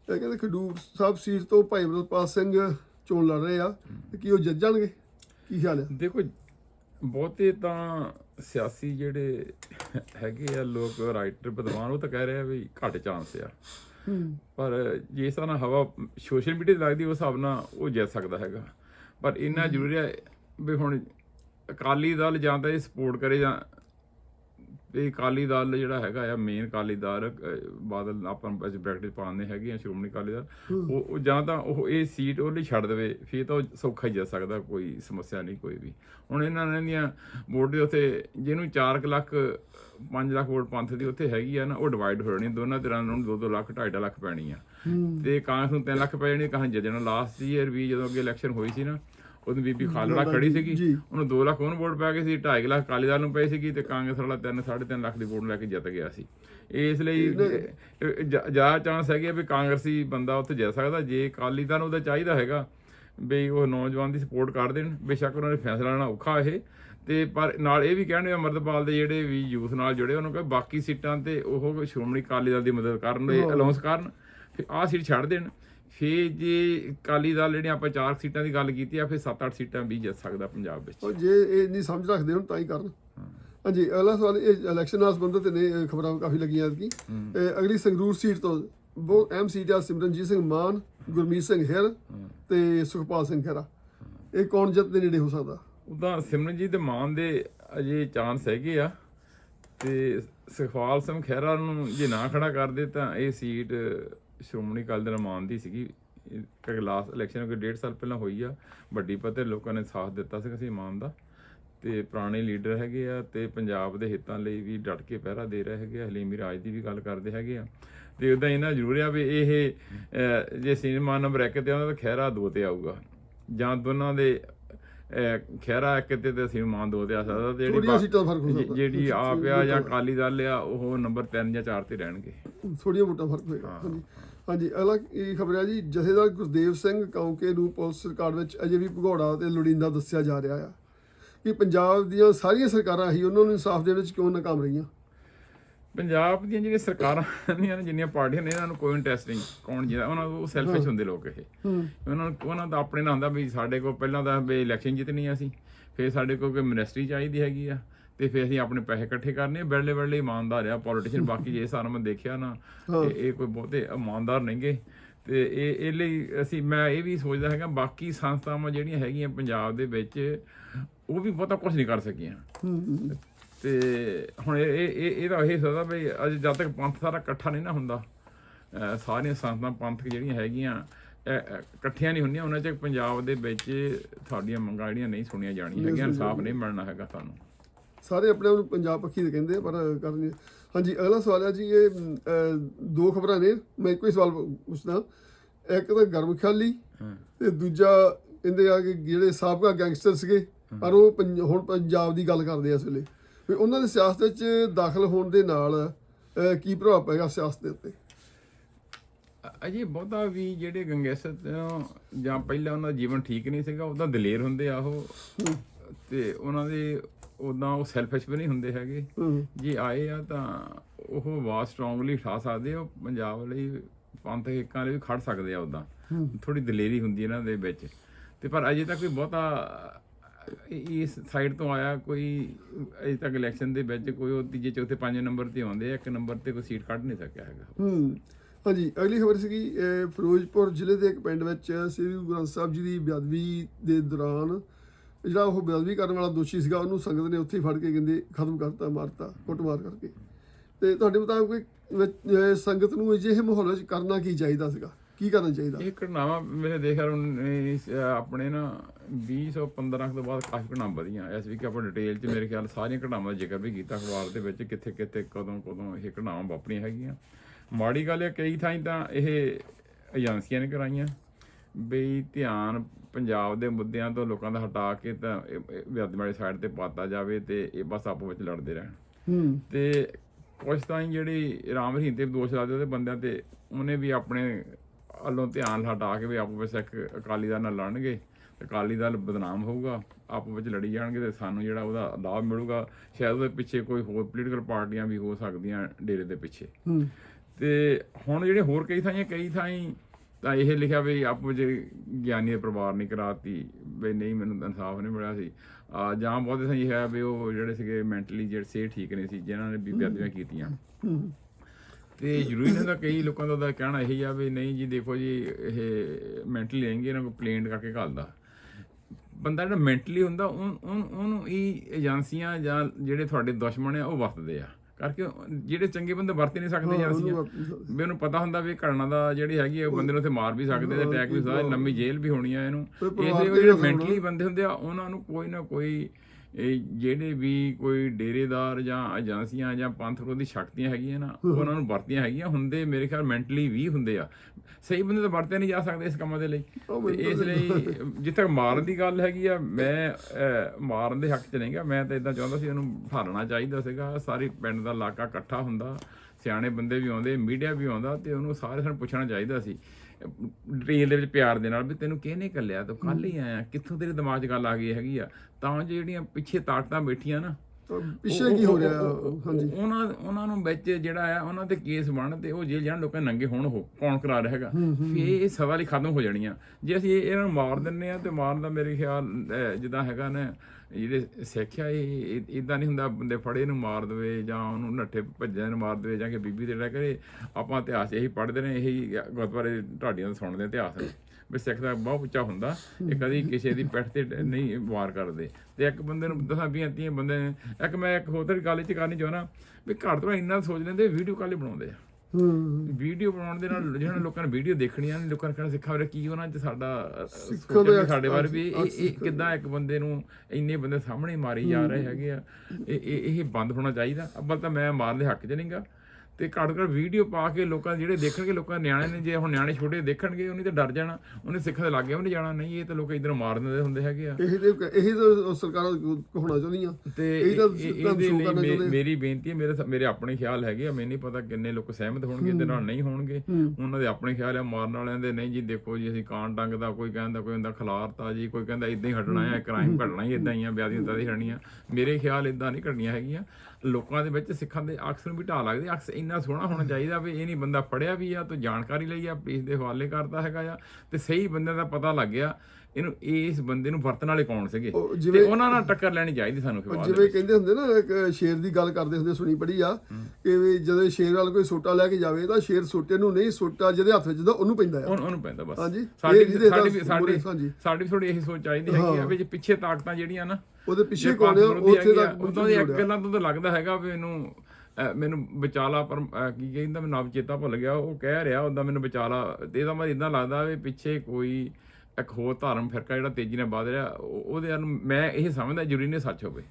A: ਇਹ ਕਹਿੰਦੇ ਖਡੂਰ ਸਾਹਿਬ ਸੀਟ ਤੋਂ ਭਾਈ ਅਮਰਪਾਲ ਸਿੰਘ ਚੋਣ ਲੜ ਰਹੇ ਆ। ਤੇ ਕੀ ਉਹ ਜਿੱਤ ਜਾਣਗੇ? ਕੀ ਖਿਆਲ ਹੈ
B: ਦੇਖੋ ਬਹੁਤੇ ਤਾਂ ਸਿਆਸੀ ਜਿਹੜੇ ਹੈਗੇ ਆ ਲੋਕ ਰਾਈਟਰ ਵਿਦਵਾਨ ਉਹ ਤਾਂ ਕਹਿ ਰਹੇ ਆ ਵੀ ਘੱਟ ਚਾਂਸ ਆ। ਪਰ ਜੇ ਹਿਸਾਬ ਨਾਲ ਹਵਾ ਸੋਸ਼ਲ ਮੀਡੀਆ ਤੇ ਲੱਗਦੀ ਉਸ ਹਿਸਾਬ ਨਾਲ ਉਹ ਜਿੱਤ ਸਕਦਾ ਹੈਗਾ। ਪਰ ਇੰਨਾ ਜ਼ਰੂਰੀ ਹੈ ਵੀ ਹੁਣ ਅਕਾਲੀ ਦਲ ਜਾਂ ਤਾਂ ਇਹ ਸਪੋਰਟ ਕਰੇ ਜਾਂ ਇਹ ਅਕਾਲੀ ਦਲ ਜਿਹੜਾ ਹੈਗਾ ਆ ਮੇਨ ਅਕਾਲੀ ਦਲ ਬਾਦਲ ਆਪਾਂ ਵਿੱਚ ਬ੍ਰੈਕਟ ਪਾਉਂਦੇ ਹੈਗੇ ਆ ਸ਼੍ਰੋਮਣੀ ਅਕਾਲੀ ਦਲ। ਉਹ ਉਹ ਜਾਂ ਤਾਂ ਉਹ ਇਹ ਸੀਟ ਉਹ ਲਈ ਛੱਡ ਦੇਵੇ ਫਿਰ ਤਾਂ ਸੌਖਾ ਹੀ ਜਾ ਸਕਦਾ ਕੋਈ ਸਮੱਸਿਆ ਨਹੀਂ ਕੋਈ ਵੀ। ਹੁਣ ਇਹਨਾਂ ਨੇ ਦੀਆਂ ਵੋਟ ਦੇ ਉੱਤੇ ਜਿਹਨੂੰ 4 ਲੱਖ 5 ਲੱਖ ਵੋਟ ਪੰਥ ਦੀ ਉੱਥੇ ਹੈਗੀ ਆ ਨਾ ਉਹ ਡਿਵਾਈਡ ਹੋ ਜਾਣੀ ਦੋਨਾਂ ਧਿਰਾਂ ਨੂੰ 2-2 ਲੱਖ 2.5 ਲੱਖ ਪੈਣੀ ਆ। ਤੇ ਕਾਂਗਰਸ ਨੂੰ 3 ਲੱਖ ਪੈ ਜਾਣੀ ਕਹਾਂ ਜਜਣਾ ਲਾਸਟ ਈਅਰ ਵੀ ਜਦੋਂ ਅੱਗੇ ਇਲੈਕਸ਼ਨ ਹੋਈ ਸੀ ਨਾ ਉਦੋਂ ਬੀਬੀ ਖਾਲੜਾ ਖੜੀ ਸੀਗੀ।
A: ਜੀ।
B: ਉਹਨੂੰ 2 ਲੱਖ ਉਹਨੂੰ ਵੋਟ ਪੈ ਗਈ ਸੀ 2.5 ਲੱਖ ਅਕਾਲੀ ਦਲ ਨੂੰ ਪਈ ਸੀਗੀ ਤੇ ਕਾਂਗਰਸ ਵਾਲਾ 3 3.5 ਲੱਖ ਦੀ ਵੋਟ ਲੈ ਕੇ ਜਿੱਤ ਗਿਆ ਸੀ। ਇਸ ਲਈ ਜ਼ਿਆਦਾ ਚਾਂਸ ਹੈਗੇ ਵੀ ਕਾਂਗਰਸੀ ਬੰਦਾ ਉੱਥੇ ਜਿੱਤ ਸਕਦਾ ਜੇ ਅਕਾਲੀ ਦਲ ਨੂੰ ਉਹਦਾ ਚਾਹੀਦਾ ਹੈਗਾ ਵੀ ਉਹ ਨੌਜਵਾਨ ਦੀ ਸਪੋਰਟ ਕਰ ਦੇਣ ਬੇਸ਼ੱਕ ਉਹਨਾਂ ਨੇ ਫੈਸਲਾ ਲੈਣਾ ਔਖਾ ਇਹ। ਤੇ ਪਰ ਨਾਲ ਇਹ ਵੀ ਕਹਿਣਗੇ ਅਮਰਤਪਾਲ ਦੇ ਜਿਹੜੇ ਵੀ ਯੂਥ ਨਾਲ ਜੁੜੇ ਉਹਨਾਂ ਕਹੇ ਬਾਕੀ ਸੀਟਾਂ ਤੇ ਉਹ ਸ਼੍ਰੋਮਣੀ ਅਕਾਲੀ ਦਲ ਦੀ ਮਦਦ ਕਰਨ ਅਲਾਉਂਸ ਕਰਨ ਫਿਰ ਆਹ ਸੀਟ ਛੱਡ ਦੇਣ। ਫੇ ਜੇ ਅਕਾਲੀ ਦਲ ਜਿਹੜੀਆਂ ਆਪਾਂ ਚਾਰ ਸੀਟਾਂ ਦੀ ਗੱਲ ਕੀਤੀ ਆ ਫੇ 7-8 ਸੀਟਾਂ ਵੀ ਜਿੱਤ ਸਕਦਾ ਪੰਜਾਬ ਵਿੱਚ।
A: ਉਹ ਜੇ ਇਹ ਨਹੀਂ ਸਮਝ ਰੱਖਦੇ ਹੁਣ ਤਾਂ ਹੀ ਕਰਨ। ਹਾਂਜੀ ਅਗਲਾ ਸਵਾਲ ਇਹ ਇਲੈਕਸ਼ਨ ਨਾਲ ਸੰਬੰਧਿਤ ਨੇ ਖਬਰਾਂ ਕਾਫੀ ਲੱਗੀਆਂ ਕਿ ਅਗਲੀ ਸੰਗਰੂਰ ਸੀਟ ਤੋਂ ਬਹੁਤ ਅਹਿਮ ਸੀਟ ਆ ਸਿਮਰਨਜੀਤ ਸਿੰਘ ਮਾਨ ਗੁਰਮੀਤ ਸਿੰਘ ਹਿਰ ਤੇ ਸੁਖਪਾਲ ਸਿੰਘ ਖਹਿਰਾ। ਇਹ ਕੌਣ ਜਿੱਤ ਦੇ ਨੇੜੇ ਹੋ ਸਕਦਾ?
B: ਉਦਾਂ ਸਿਮਰਨਜੀਤ ਦੇ ਮਾਨ ਦੇ ਅਜੇ ਚਾਂਸ ਹੈਗੇ ਆ ਤੇ ਸੁਖਪਾਲ ਸਿੰਘ ਖਹਿਰਾ ਨੂੰ ਜੇ ਨਾ ਖੜਾ ਕਰਦੇ ਤਾਂ ਇਹ ਸੀਟ ਸ਼੍ਰੋਮਣੀ ਅਕਾਲੀ ਦਲ ਮਾਨ ਦੀ ਸੀਗੀ। ਕਿ ਲਾਸਟ ਇਲੈਕਸ਼ਨ ਕੋਈ ਡੇਢ ਸਾਲ ਪਹਿਲਾਂ ਹੋਈ ਆ। ਵੱਡੀ ਪੱਧਰ ਲੋਕਾਂ ਨੇ ਸਾਥ ਦਿੱਤਾ ਸੀ ਅਸੀਂ ਮਾਨ ਦਾ। ਤੇ ਪੁਰਾਣੇ ਲੀਡਰ ਹੈਗੇ ਆ ਤੇ ਪੰਜਾਬ ਦੇ ਹਿੱਤਾਂ ਲਈ ਵੀ ਡਟ ਕੇ ਪਹਿਰਾ ਦੇ ਰਹੇ ਹੈਗੇ ਆ। ਹਲੀਮੀ ਰਾਜ ਦੀ ਵੀ ਗੱਲ ਕਰਦੇ ਹੈਗੇ ਆ। ਤੇ ਉਦਾਂ ਇਹਨਾਂ ਜ਼ਰੂਰ ਆ ਵੀ ਇਹ ਜੇ ਸਿਨੇਮਾ ਨੰਬਰ 1 ਤੇ ਆਉਂਦਾ ਤਾਂ ਖਹਿਰਾ ਦੋ ਤੇ ਆਊਗਾ। ਜਾਂ ਦੋਨਾਂ ਦੇ ਖਹਿਰਾ ਇੱਕ ਤੇ ਤੇ ਸਿਨੇਮਾ ਦੋ ਤੇ ਆ ਸਕਦਾ। ਜਿਹੜੀ ਜਿਹੜੀ ਆਪ ਆ ਜਾਂ ਅਕਾਲੀ ਦਲ ਆ ਉਹ ਨੰਬਰ 3 ਜਾਂ 4 ਤੇ ਰਹਿਣਗੇ।
A: ਥੋੜੀਆਂ ਵੋਟਾਂ ਫ਼ਰਕ ਹੋਏਗਾ। ਹਾਂਜੀ। ਹਾਂਜੀ ਅਗਲਾ ਇਹ ਖਬਰ ਹੈ ਜੀ? ਜਥੇਦਾਰ ਗੁਰਦੇਵ ਸਿੰਘ ਕੌਂਕੇ ਨੂੰ ਪੁਲਿਸ ਸਰਕਾਰ ਵਿੱਚ ਅਜੇ ਵੀ ਭਗੌੜਾ ਤੇ ਲੋੜੀਂਦਾ ਦੱਸਿਆ ਜਾ ਰਿਹਾ ਆ ਕਿ ਪੰਜਾਬ ਦੀਆਂ ਸਾਰੀਆਂ ਸਰਕਾਰਾਂ ਹੀ ਉਹਨਾਂ ਨੂੰ ਇਨਸਾਫ ਦੇਣ ਵਿੱਚ ਕਿਉਂ ਨਾਕਾਮ ਰਹੀਆਂ?
B: ਪੰਜਾਬ ਦੀਆਂ ਜਿਹੜੀਆਂ ਸਰਕਾਰਾਂ ਦੀਆਂ ਜਿੰਨੀਆਂ ਪਾਰਟੀਆਂ ਨੇ ਇਹਨਾਂ ਨੂੰ ਕੋਈ ਇੰਟਰਸਟ ਨਹੀਂ। ਕੌਣ ਜਿਹੜਾ ਉਹਨਾਂ ਨੂੰ ਸੈਲਫਿਸ਼ ਹੁੰਦੇ ਲੋਕ ਇਹ। ਉਹਨਾਂ ਨੂੰ ਉਹਨਾਂ ਦਾ ਆਪਣੇ ਨਾਲ ਹੁੰਦਾ ਵੀ ਸਾਡੇ ਕੋਲ ਪਹਿਲਾਂ ਤਾਂ ਵੀ ਇਲੈਕਸ਼ਨ ਜਿੱਤਣੀ ਆ ਅਸੀਂ ਫਿਰ ਸਾਡੇ ਕੋਲ ਕੋਈ ਮਿਨਿਸਟਰੀ ਚਾਹੀਦੀ ਹੈਗੀ ਆ। ਤੇ ਫਿਰ ਅਸੀਂ ਆਪਣੇ ਪੈਸੇ ਇਕੱਠੇ ਕਰਨੇ ਆ ਬੜਲੇ ਬੜਲੇ ਇਮਾਨਦਾਰ ਆ ਪੋਲੀਟੀਸ਼ੀਅਨ ਬਾਕੀ ਜੇ ਸਾਰਾ ਮੈਂ ਦੇਖਿਆ ਨਾ ਇਹ ਇਹ ਕੋਈ ਬਹੁਤੇ ਇਮਾਨਦਾਰ ਨਹੀਂਗੇ ਤੇ ਇਹ ਇਹ ਲਈ ਅਸੀਂ ਮੈਂ ਇਹ ਵੀ ਸੋਚਦਾ ਹੈਗਾ ਬਾਕੀ ਸੰਸਥਾਵਾਂ ਜਿਹੜੀਆਂ ਹੈਗੀਆਂ ਪੰਜਾਬ ਦੇ ਵਿੱਚ ਉਹ ਵੀ ਬਹੁਤਾ ਕੁਝ ਨਹੀਂ ਕਰ ਸਕੀਆਂ। ਤੇ ਹੁਣ ਇਹ ਇਹ ਇਹ- ਇਹਦਾ ਇਹ ਸਦਾ ਵੀ ਅੱਜ ਜਦ ਤੱਕ ਪੰਥ ਸਾਰਾ ਇਕੱਠਾ ਨਹੀਂ ਨਾ ਹੁੰਦਾ ਸਾਰੀਆਂ ਸੰਸਥਾਂ ਪੰਥਕ ਜਿਹੜੀਆਂ ਹੈਗੀਆਂ ਇਕੱਠੀਆਂ ਨਹੀਂ ਹੁੰਦੀਆਂ ਉਹਨਾਂ ਚ ਪੰਜਾਬ ਦੇ ਵਿੱਚ ਤੁਹਾਡੀਆਂ ਮੰਗਾਂ ਜਿਹੜੀਆਂ ਨਹੀਂ ਸੁਣੀਆਂ ਜਾਣੀਆਂ ਹੈਗੀਆਂ ਇਨਸਾਫ ਨਹੀਂ ਮਿਲਣਾ ਹੈਗਾ ਤੁਹਾਨੂੰ
A: ਸਾਰੇ ਆਪਣੇ ਆਪ ਨੂੰ ਪੰਜਾਬ ਪੱਖੀ ਦੇ ਕਹਿੰਦੇ ਆ, ਪਰ ਕਰਨੀ ਹਾਂਜੀ ਅਗਲਾ ਸਵਾਲ ਹੈ ਜੀ ਇਹ ਦੋ ਖਬਰਾਂ ਨੇ। ਮੈਂ ਇੱਕੋ ਹੀ ਸਵਾਲ ਪੁੱਛਦਾ। ਇੱਕ ਤਾਂ ਗਰਮ ਖਿਆਲੀ ਤੇ ਦੂਜਾ ਕਹਿੰਦੇ ਆ ਕਿ ਜਿਹੜੇ ਸਾਬਕਾ ਗੈਂਗਸਟਰ ਸੀਗੇ ਪਰ ਉਹ ਹੁਣ ਪੰਜਾਬ ਦੀ ਗੱਲ ਕਰਦੇ ਆ ਇਸ ਵੇਲੇ। ਵੀ ਉਹਨਾਂ ਦੇ ਸਿਆਸਤ ਵਿੱਚ ਦਾਖਲ ਹੋਣ ਦੇ ਨਾਲ ਕੀ ਪ੍ਰਭਾਵ ਪਏਗਾ ਸਿਆਸਤ ਦੇ ਉੱਤੇ?
B: ਅਜੇ ਬਹੁਤਾ ਵੀ ਜਿਹੜੇ ਗੰਗੇਸਰ ਤੋਂ ਜਾਂ ਪਹਿਲਾਂ ਉਹਨਾਂ ਦਾ ਜੀਵਨ ਠੀਕ ਨਹੀਂ ਸੀਗਾ ਉਹਦਾ ਦਲੇਰ ਹੁੰਦੇ ਆ ਉਹ। ਤੇ ਉਹਨਾਂ ਦੇ ਉਦਾਂ ਉਹ ਸੈਲਫਿਸ਼ ਵੀ ਨਹੀਂ ਹੁੰਦੇ ਹੈਗੇ। ਜੇ ਆਏ ਆ ਤਾਂ ਉਹ ਆਵਾਜ਼ ਸਟਰੋਂਗਲੀ ਉਠਾ ਸਕਦੇ ਆ ਉਹ ਪੰਜਾਬ ਲਈ ਪੰਥ ਏਕਾਂ ਲਈ ਵੀ ਖੜ ਸਕਦੇ ਆ ਉਦਾਂ। ਥੋੜੀ ਦਲੇਰੀ ਹੁੰਦੀ ਇਹਨਾਂ ਦੇ ਵਿੱਚ। ਤੇ ਪਰ ਅਜੇ ਤੱਕ ਕੋਈ ਬਹੁਤਾ ਇਸ ਸਾਈਡ ਤੋਂ ਆਇਆ ਕੋਈ ਅਜੇ ਤੱਕ ਇਲੈਕਸ਼ਨ ਦੇ ਵਿੱਚ ਕੋਈ ਉਹ ਤੀਜੇ ਚੌਥੇ ਪੰਜਵੇਂ ਨੰਬਰ ਤੇ ਆਉਂਦੇ ਆ ਇੱਕ ਨੰਬਰ ਤੇ ਕੋਈ ਸੀਟ ਕੱਢ ਨਹੀਂ ਸਕਿਆ ਹੈਗਾ।
A: ਹੂੰ। ਹਾਂਜੀ ਅਗਲੀ ਖਬਰ ਸੀਗੀ ਫਿਰੋਜ਼ਪੁਰ ਜ਼ਿਲ੍ਹੇ ਦੇ ਇੱਕ ਪਿੰਡ ਵਿੱਚ ਸ੍ਰੀ ਗੁਰੂ ਗ੍ਰੰਥ ਸਾਹਿਬ ਜੀ ਦੀ ਬੇਅਦਬੀ ਦੇ ਦੌਰਾਨ ਜਿਹੜਾ ਉਹ ਬੇਅਦਬੀ ਕਰਨ ਵਾਲਾ ਦੋਸ਼ੀ ਸੀਗਾ, ਉਹਨੂੰ ਸੰਗਤ ਨੇ ਉੱਥੇ ਹੀ ਫੜ ਕੇ ਕਹਿੰਦੇ ਖਤਮ ਕਰਤਾ, ਮਾਰਤਾ, ਕੁੱਟਮਾਰ ਕਰਕੇ। ਤੇ ਤੁਹਾਡੇ ਮੁਤਾਬਕ ਸੰਗਤ ਨੂੰ ਅਜਿਹੇ ਮਾਹੌਲ ਵਿੱਚ ਕਰਨਾ ਕੀ ਚਾਹੀਦਾ ਸੀਗਾ? ਕੀ ਕਰਨਾ ਚਾਹੀਦਾ?
B: ਇਹ ਘਟਨਾਵਾਂ ਮੇਰੇ ਦੇਖ ਰਿਹਾ ਆਪਣੇ ਨਾ 2015 ਤੋਂ ਬਾਅਦ ਕਾਫੀ ਘਟਨਾਵਾਂ ਵਧੀਆਂ। ਇਸ ਵੀ ਆਪਾਂ ਡਿਟੇਲ 'ਚ ਮੇਰੇ ਖਿਆਲ ਸਾਰੀਆਂ ਘਟਨਾਵਾਂ ਦਾ ਜ਼ਿਕਰ ਵੀ ਕੀਤਾ, ਅਖਬਾਰ ਦੇ ਵਿੱਚ ਕਿੱਥੇ ਕਿੱਥੇ ਕਦੋਂ ਕਦੋਂ ਇਹ ਘਟਨਾਵਾਂ ਵਾਪਰੀਆਂ ਹੈਗੀਆਂ। ਮਾੜੀ ਗੱਲ ਹੈ ਕਈ ਥਾਈਂ ਤਾਂ ਇਹ ਏਜੰਸੀਆਂ ਨੇ ਕਰਾਈਆਂ, ਬਈ ਧਿਆਨ ਪੰਜਾਬ ਦੇ ਮੁੱਦਿਆਂ ਤੋਂ ਲੋਕਾਂ ਦਾ ਹਟਾ ਕੇ ਤਾਂ ਵਿਆਦ ਵਾਲੀ ਸਾਈਡ ਤੇ ਪਾਤਾ ਜਾਵੇ ਤੇ ਇਹ ਬਸ ਆਪੋ ਵਿੱਚ ਲੜਦੇ ਰਹਿਣ।
A: ਹੂੰ।
B: ਤੇ ਕੁਛ ਤਾਂ ਜਿਹੜੀ ਰਾਮ ਰਹੀਮ ਤੇ ਦੋਸ਼ ਲਾਦੇ ਉਹਦੇ ਬੰਦਿਆਂ ਤੇ ਉਹਨੇ ਵੀ ਆਪਣੇ ਵੱਲੋਂ ਧਿਆਨ ਹਟਾ ਕੇ ਵੀ ਆਪੋ ਵਿੱਚ ਇੱਕ ਅਕਾਲੀ ਦਲ ਨਾਲ ਲੜਨਗੇ ਅਕਾਲੀ ਦਲ ਬਦਨਾਮ ਹੋਊਗਾ ਆਪੋ ਵਿੱਚ ਲੜੀ ਜਾਣਗੇ ਤੇ ਸਾਨੂੰ ਜਿਹੜਾ ਉਹਦਾ ਲਾਭ ਮਿਲੂਗਾ ਸ਼ਾਇਦ ਉਹਦੇ ਪਿੱਛੇ ਕੋਈ ਹੋਰ ਪੋਲੀਟੀਕਲ ਪਾਰਟੀਆਂ ਵੀ ਹੋ ਸਕਦੀਆਂ ਡੇਰੇ ਦੇ ਪਿੱਛੇ।
A: ਹੂੰ।
B: ਤੇ ਹੁਣ ਜਿਹੜੇ ਹੋਰ ਕਈ ਥਾਈਂ ਕਈ ਥਾਈਂ ਤਾਂ ਇਹ ਲਿਖਿਆ ਵੀ ਆਪੋ ਜੇ ਗਿਆਨੀ ਦੇ ਪਰਿਵਾਰ ਨਹੀਂ ਕਰਾਤੀ, ਵੀ ਨਹੀਂ ਮੈਨੂੰ ਤਾਂ ਇਨਸਾਫ ਨਹੀਂ ਮਿਲਿਆ ਸੀ। ਜਾਂ ਬਹੁਤੇ ਸਹੀ ਹੈ ਵੀ ਉਹ ਜਿਹੜੇ ਸੀਗੇ ਮੈਂਟਲੀ ਜਿਹੜੇ ਸੇ ਠੀਕ ਨਹੀਂ ਸੀ, ਜਿਨ੍ਹਾਂ ਨੇ ਵੀ ਬੇਅਦਬੀਆਂ ਕੀਤੀਆਂ।
A: ਹੂੰ
B: ਤੇ ਜ਼ਰੂਰੀ ਨਹੀਂ ਤਾਂ ਕਈ ਲੋਕਾਂ ਦਾ ਕਹਿਣਾ ਇਹੀ ਆ ਵੀ ਨਹੀਂ ਜੀ, ਦੇਖੋ ਜੀ, ਇਹ ਮੈਂਟਲੀ ਰਹਿਣਗੇ, ਇਹਨਾਂ ਨੂੰ ਪਲੇਨ ਕਰਕੇ ਘੱਲਦਾ ਬੰਦਾ ਜਿਹੜਾ ਮੈਂਟਲੀ ਹੁੰਦਾ, ਉਹ- ਉਹਨੂੰ ਉਹਨੂੰ ਇਹ ਏਜੰਸੀਆਂ ਜਾਂ ਜਿਹੜੇ ਤੁਹਾਡੇ ਦੁਸ਼ਮਣ ਆ, ਉਹ ਵਰਤਦੇ ਆ। ਕਰਕੇ ਜਿਹੜੇ ਚੰਗੇ ਬੰਦੇ ਵਰਤ ਹੀ ਨਹੀਂ ਸਕਦੇ ਏਜੰਸੀਆਂ ਵੀ ਉਹਨੂੰ ਪਤਾ ਹੁੰਦਾ ਵੀ ਘਟਨਾ ਦਾ ਜਿਹੜੀ ਹੈਗੀ ਉਹ ਬੰਦੇ ਨੂੰ ਉੱਥੇ ਮਾਰ ਵੀ ਸਕਦੇ ਤੇ ਅਟੈਕ ਵੀ ਸਕਦਾ ਲੰਮੀ ਜੇਲ੍ਹ ਵੀ ਹੋਣੀ ਆ ਇਹਨੂੰ। ਇਸ ਜਿਹੜੇ ਮੈਂਟਲੀ ਬੰਦੇ ਹੁੰਦੇ ਆ ਉਹਨਾਂ ਨੂੰ ਕੋਈ ਨਾ ਕੋਈ ਇਹ ਜਿਹੜੇ ਵੀ ਕੋਈ ਡੇਰੇਦਾਰ ਜਾਂ ਏਜੰਸੀਆਂ ਜਾਂ ਪੰਥ ਵਿਰੋਧੀ ਸ਼ਕਤੀਆਂ ਹੈਗੀਆਂ ਨਾ ਉਹ ਉਹਨਾਂ ਨੂੰ ਵਰਤੀਆਂ ਹੈਗੀਆਂ ਹੁੰਦੇ ਮੇਰੇ ਖਿਆਲ ਮੈਂਟਲੀ ਵੀ ਹੁੰਦੇ ਆ। ਸਹੀ ਬੰਦੇ ਤਾਂ ਵਰਤੇ ਨਹੀਂ ਜਾ ਸਕਦੇ ਇਸ ਕੰਮਾਂ ਦੇ ਲਈ। ਇਸ ਲਈ ਜਿੱਥੇ ਤੱਕ ਮਾਰਨ ਦੀ ਗੱਲ ਹੈਗੀ ਆ ਮੈਂ ਮਾਰਨ ਦੇ ਹੱਕ 'ਚ ਨਹੀਂਗਾ। ਮੈਂ ਤਾਂ ਇਦਾਂ ਚਾਹੁੰਦਾ ਸੀ ਇਹਨੂੰ ਠਾਲਣਾ ਚਾਹੀਦਾ ਸੀਗਾ। ਸਾਰੀ ਪਿੰਡ ਦਾ ਇਲਾਕਾ ਇਕੱਠਾ ਹੁੰਦਾ ਸਿਆਣੇ ਬੰਦੇ ਵੀ ਆਉਂਦੇ ਮੀਡੀਆ ਵੀ ਆਉਂਦਾ ਤੇ ਉਹਨੂੰ ਸਾਰੇ ਸਾਨੂੰ ਪੁੱਛਣਾ ਚਾਹੀਦਾ ਸੀ। ਡਿਟੇਲ ਦੇ ਵਿੱਚ ਪਿਆਰ ਦੇ ਨਾਲ ਵੀ ਤੈਨੂੰ ਕਿਹਨੇ ਕੱਲਿਆ ਤੂੰ ਕੱਲ ਹੀ ਆਇਆ। ਕਿੱਥੋਂ ਤੇਰੇ ਦਿਮਾਗ 'ਚ ਗੱਲ ਆ ਗਈ ਹੈਗੀ ਆ? ਤਾਂ ਜਿਹੜੀਆਂ ਪਿੱਛੇ ਤਾਕਤਾਂ ਬੈਠੀਆਂ ਨਾ
A: ਪਿੱਛੇ ਕੀ ਹੋ ਰਿਹਾ ਹਾਂਜੀ।
B: ਉਹਨਾਂ ਉਹਨਾਂ ਨੂੰ ਵਿੱਚ ਜਿਹੜਾ ਆ ਉਹਨਾਂ ਤੇ ਕੇਸ ਬਣ ਤੇ ਉਹ ਜੇਲ੍ਹ ਜਾਣ ਲੋਕਾਂ ਨੰਗੇ ਹੋਣ ਉਹ ਕੌਣ ਕਰਾ ਰਿਹਾ ਹੈਗਾ ਫਿਰ ਇਹ ਸਵਾਲ ਹੀ ਖਤਮ ਹੋ ਜਾਣੀਆਂ। ਜੇ ਅਸੀਂ ਇਹ- ਇਹਨਾਂ ਨੂੰ ਮਾਰ ਦਿੰਨੇ ਆ ਤੇ ਮਾਰਨ ਦਾ ਮੇਰੇ ਖਿਆਲ ਜਿੱਦਾਂ ਹੈਗਾ ਨਾ ਜਿਹੜੇ ਸਿੱਖਿਆ ਇਹ ਇਦਾਂ ਨਹੀਂ ਹੁੰਦਾ ਬੰਦੇ ਫੜੇ ਨੂੰ ਮਾਰ ਦੇਵੇ ਜਾਂ ਉਹਨੂੰ ਨੱਠੇ ਭੱਜਿਆਂ ਨੂੰ ਮਾਰ ਦੇਵੇ ਜਾਂ ਕਿ ਬੀਬੀ ਦੇ ਜਿਹੜਾ ਕਰੇ, ਆਪਾਂ ਇਤਿਹਾਸ ਇਹੀ ਪੜ੍ਹਦੇ ਨੇ, ਇਹੀ ਗੁਰਦੁਆਰੇ ਢਾਡੀਆਂ ਦਾ ਸੁਣਦੇ ਇਤਿਹਾਸ ਵੀ ਸਿੱਖ ਦਾ ਬਹੁਤ ਉੱਚਾ ਹੁੰਦਾ ਇਹ ਕਦੀ ਕਿਸੇ ਦੀ ਪਿੱਠ ਤੇ ਨਹੀਂ ਵਾਰ ਕਰਦੇ। ਤੇ ਇੱਕ ਬੰਦੇ ਨੂੰ ਦਸਾਂ ਵੀਹਾਂ ਤੀਆਂ ਬੰਦੇ ਨੇ, ਇੱਕ ਮੈਂ ਇੱਕ ਹੋਰ ਗੱਲ ਚ ਕਰਨੀ ਚਾਹਣਾ ਵੀ ਘਰ ਤੋਂ ਇੰਨਾ ਸੋਚ ਲੈਂਦੇ ਵੀਡੀਓ ਕਾਲ ਹੀ ਬਣਾਉਂਦੇ ਆ।
A: ਹੂੰ।
B: ਵੀਡੀਓ ਬਣਾਉਣ ਦੇ ਨਾਲ ਜਿਹੜਾ ਲੋਕਾਂ ਨੇ ਵੀਡੀਓ ਦੇਖਣੀਆਂ ਨੇ ਲੋਕਾਂ ਨੇ ਕਹਿਣਾ ਸਿੱਖਾ ਵੀਰੇ ਕੀ ਉਹਨਾਂ ਚ ਸਾਡਾ ਸਾਡੇ ਬਾਰੇ ਵੀ ਇਹ ਇਹ ਕਿੱਦਾਂ ਇੱਕ ਬੰਦੇ ਨੂੰ ਇੰਨੇ ਬੰਦੇ ਸਾਹਮਣੇ ਮਾਰੀ ਜਾ ਰਹੇ ਹੈਗੇ ਆ ਇਹ ਇਹ ਇਹ ਬੰਦ ਹੋਣਾ ਚਾਹੀਦਾ। ਅੱਬਲ ਤਾਂ ਮੈਂ ਮਾਰਨ ਦੇ ਹੱਕ 'ਚ ਨਹੀਂਗਾ ਤੇ ਘੱਟ ਘੱਟ ਵੀਡੀਓ ਪਾ ਕੇ ਲੋਕਾਂ ਜਿਹੜੇ ਦੇਖਣਗੇ ਲੋਕਾਂ ਨਿਆਣੇ ਨੇ ਜੇ ਹੁਣ ਨਿਆਣੇ ਛੋਟੇ ਦੇਖਣਗੇ ਉਹਨੇ ਤਾਂ ਡਰ ਜਾਣਾ ਉਹਨੇ ਸਿੱਖਾਂ ਦੇ ਲਾਗੇ ਨਹੀਂ ਜਾਣਾ ਨਹੀਂ ਇਹ ਤਾਂ ਲੋਕ ਇਧਰ ਮਾਰ ਦਿੰਦੇ ਹੁੰਦੇ ਹੈਗੇ ਆ।
A: ਇਹੀ ਤੇ ਇਹੀ ਤਾਂ ਸਰਕਾਰਾਂ ਹੋਣਾ ਚਾਹੁੰਦੀਆਂ।
B: ਤੇ
A: ਇਹੀ ਤਾਂ ਆ।
B: ਮੇਰੀ ਬੇਨਤੀ ਹੈ ਮੇਰੇ ਮੇਰੇ ਆਪਣੇ ਖਿਆਲ ਹੈਗੇ ਆ ਮੈਨੂੰ ਨਹੀਂ ਪਤਾ ਕਿੰਨੇ ਲੋਕ ਸਹਿਮਤ ਹੋਣਗੇ ਇਹਦੇ ਨਾਲ ਨਹੀਂ ਹੋਣਗੇ। ਉਹਨਾਂ ਦੇ ਆਪਣੇ ਖਿਆਲ ਆ ਮਾਰਨ ਵਾਲਿਆਂ ਦੇ ਨਹੀਂ ਜੀ ਦੇਖੋ ਜੀ ਅਸੀਂ ਕਾਂ ਡੰਗ ਦਾ ਕੋਈ ਕਹਿੰਦਾ ਕੋਈ ਹੁੰਦਾ ਖਿਲਾਰਤਾ ਜੀ ਕੋਈ ਕਹਿੰਦਾ ਇਦਾਂ ਹੀ ਹਟਣਾ ਹੈ ਕ੍ਰਾਈਮ ਘਟਣਾ ਹੀ ਇਦਾਂ ਹੀ ਆ ਵਿਆਦੀਆਂ ਤਾਂ ਹੀ ਹਟਣੀਆਂ ਮੇਰੇ ਖਿਆਲ ਇਦਾਂ ਨਹੀਂ ਘਟਣੀਆਂ ਹੈਗੀਆਂ। ਲੋਕਾਂ ਦੇ ਵਿੱਚ ਸਿੱਖਾਂ ਦੇ ਅਕਸ ਨੂੰ ਵੀ ਢਾਹ ਲੱਗਦੇ ਅਕਸ ਇੰਨਾ ਸੋਹਣਾ ਹੋਣਾ ਚਾਹੀਦਾ ਵੀ ਇਹ ਨਹੀਂ ਬੰਦਾ ਫੜਿਆ ਵੀ ਆ ਤਾਂ ਜਾਣਕਾਰੀ ਲਈ ਆ ਪੁਲਿਸ ਦੇ ਹਵਾਲੇ ਕਰਦਾ ਹੈਗਾ ਆ ਤੇ ਸਹੀ ਬੰਦੇ ਦਾ ਪਤਾ ਲੱਗ ਗਿਆ ਇਹਨੂੰ ਇਸ ਬੰਦੇ ਨੂੰ ਵਰਤਣ ਵਾਲੇ ਕੌਣ ਸੀਗੇ? ਤੇ ਉਹਨਾਂ ਨਾਲ ਟੱਕਰ ਲੈਣੀ ਚਾਹੀਦੀ ਸਾਨੂੰ ਬਾਅਦ
A: ਜਿਵੇਂ ਕਹਿੰਦੇ ਹੁੰਦੇ ਨਾ ਇੱਕ ਸ਼ੇਰ ਦੀ ਗੱਲ ਕਰਦੇ ਹੁੰਦੇ ਸੁਣੀ ਪੜੀ ਆ ਕਿ ਵੀ ਜਦੋਂ ਸ਼ੇਰ ਵਾਲ ਕੋਈ ਸੋਟਾ ਲੈ ਕੇ ਜਾਵੇ ਤਾਂ ਸ਼ੇਰ ਸੋਟੇ ਨੂੰ ਨਹੀਂ ਸੋਟਾ ਜਿਹਦੇ ਹੱਥ ਵਿੱਚ ਦਾ ਉਹਨੂੰ ਪੈਂਦਾ ਆ।
B: ਉਹਨੂੰ ਪੈਂਦਾ ਬਸ। ਸਾਡੀ ਸਾਡੀ ਸਾਡੀ ਥੋੜੀ ਇਹੀ ਸੋਚ ਚਾਹੀਦੀ ਹੈਗੀ ਆ ਵੀ ਪਿੱਛੇ ਤਾਕਤਾਂ ਜਿਹੜੀਆਂ ਨਾ
A: ਉਹਦੇ ਪਿੱਛੇ
B: ਵਿਰੋਧੀ
A: ਉੱਥੇ ਤੱਕ
B: ਉਦੋਂ ਦੀ ਇੱਕ ਗੱਲਾਂ ਤੋਂ ਤਾਂ ਲੱਗਦਾ ਹੈਗਾ ਵੀ ਇਹਨੂੰ ਮੈਨੂੰ ਬਚਾਲਾ ਪਰ ਕੀ ਕਹਿੰਦਾ ਮੈਨੂੰ ਨਾਮ ਚੇਤਾ ਭੁੱਲ ਗਿਆ ਉਹ ਕਹਿ ਰਿਹਾ ਉਹਦਾ ਮੈਨੂੰ ਬਚਾਲਾ ਤੇ ਇਹਦਾ ਮੈਨੂੰ ਇਦਾਂ ਲੱਗਦਾ ਵੀ ਪਿੱਛੇ ਕੋਈ ਇੱਕ ਹੋਰ ਧਰਮ ਫਿਰਕਾ ਜਿਹੜਾ ਤੇਜ਼ੀ ਨਾਲ ਵੱਧ ਰਿਹਾ ਉਹ- ਉਹਦੇ ਨੂੰ ਮੈਂ ਇਹ ਸਮਝਦਾ ਜ਼ਰੂਰੀ ਨਹੀਂ ਸੱਚ ਹੋਵੇ।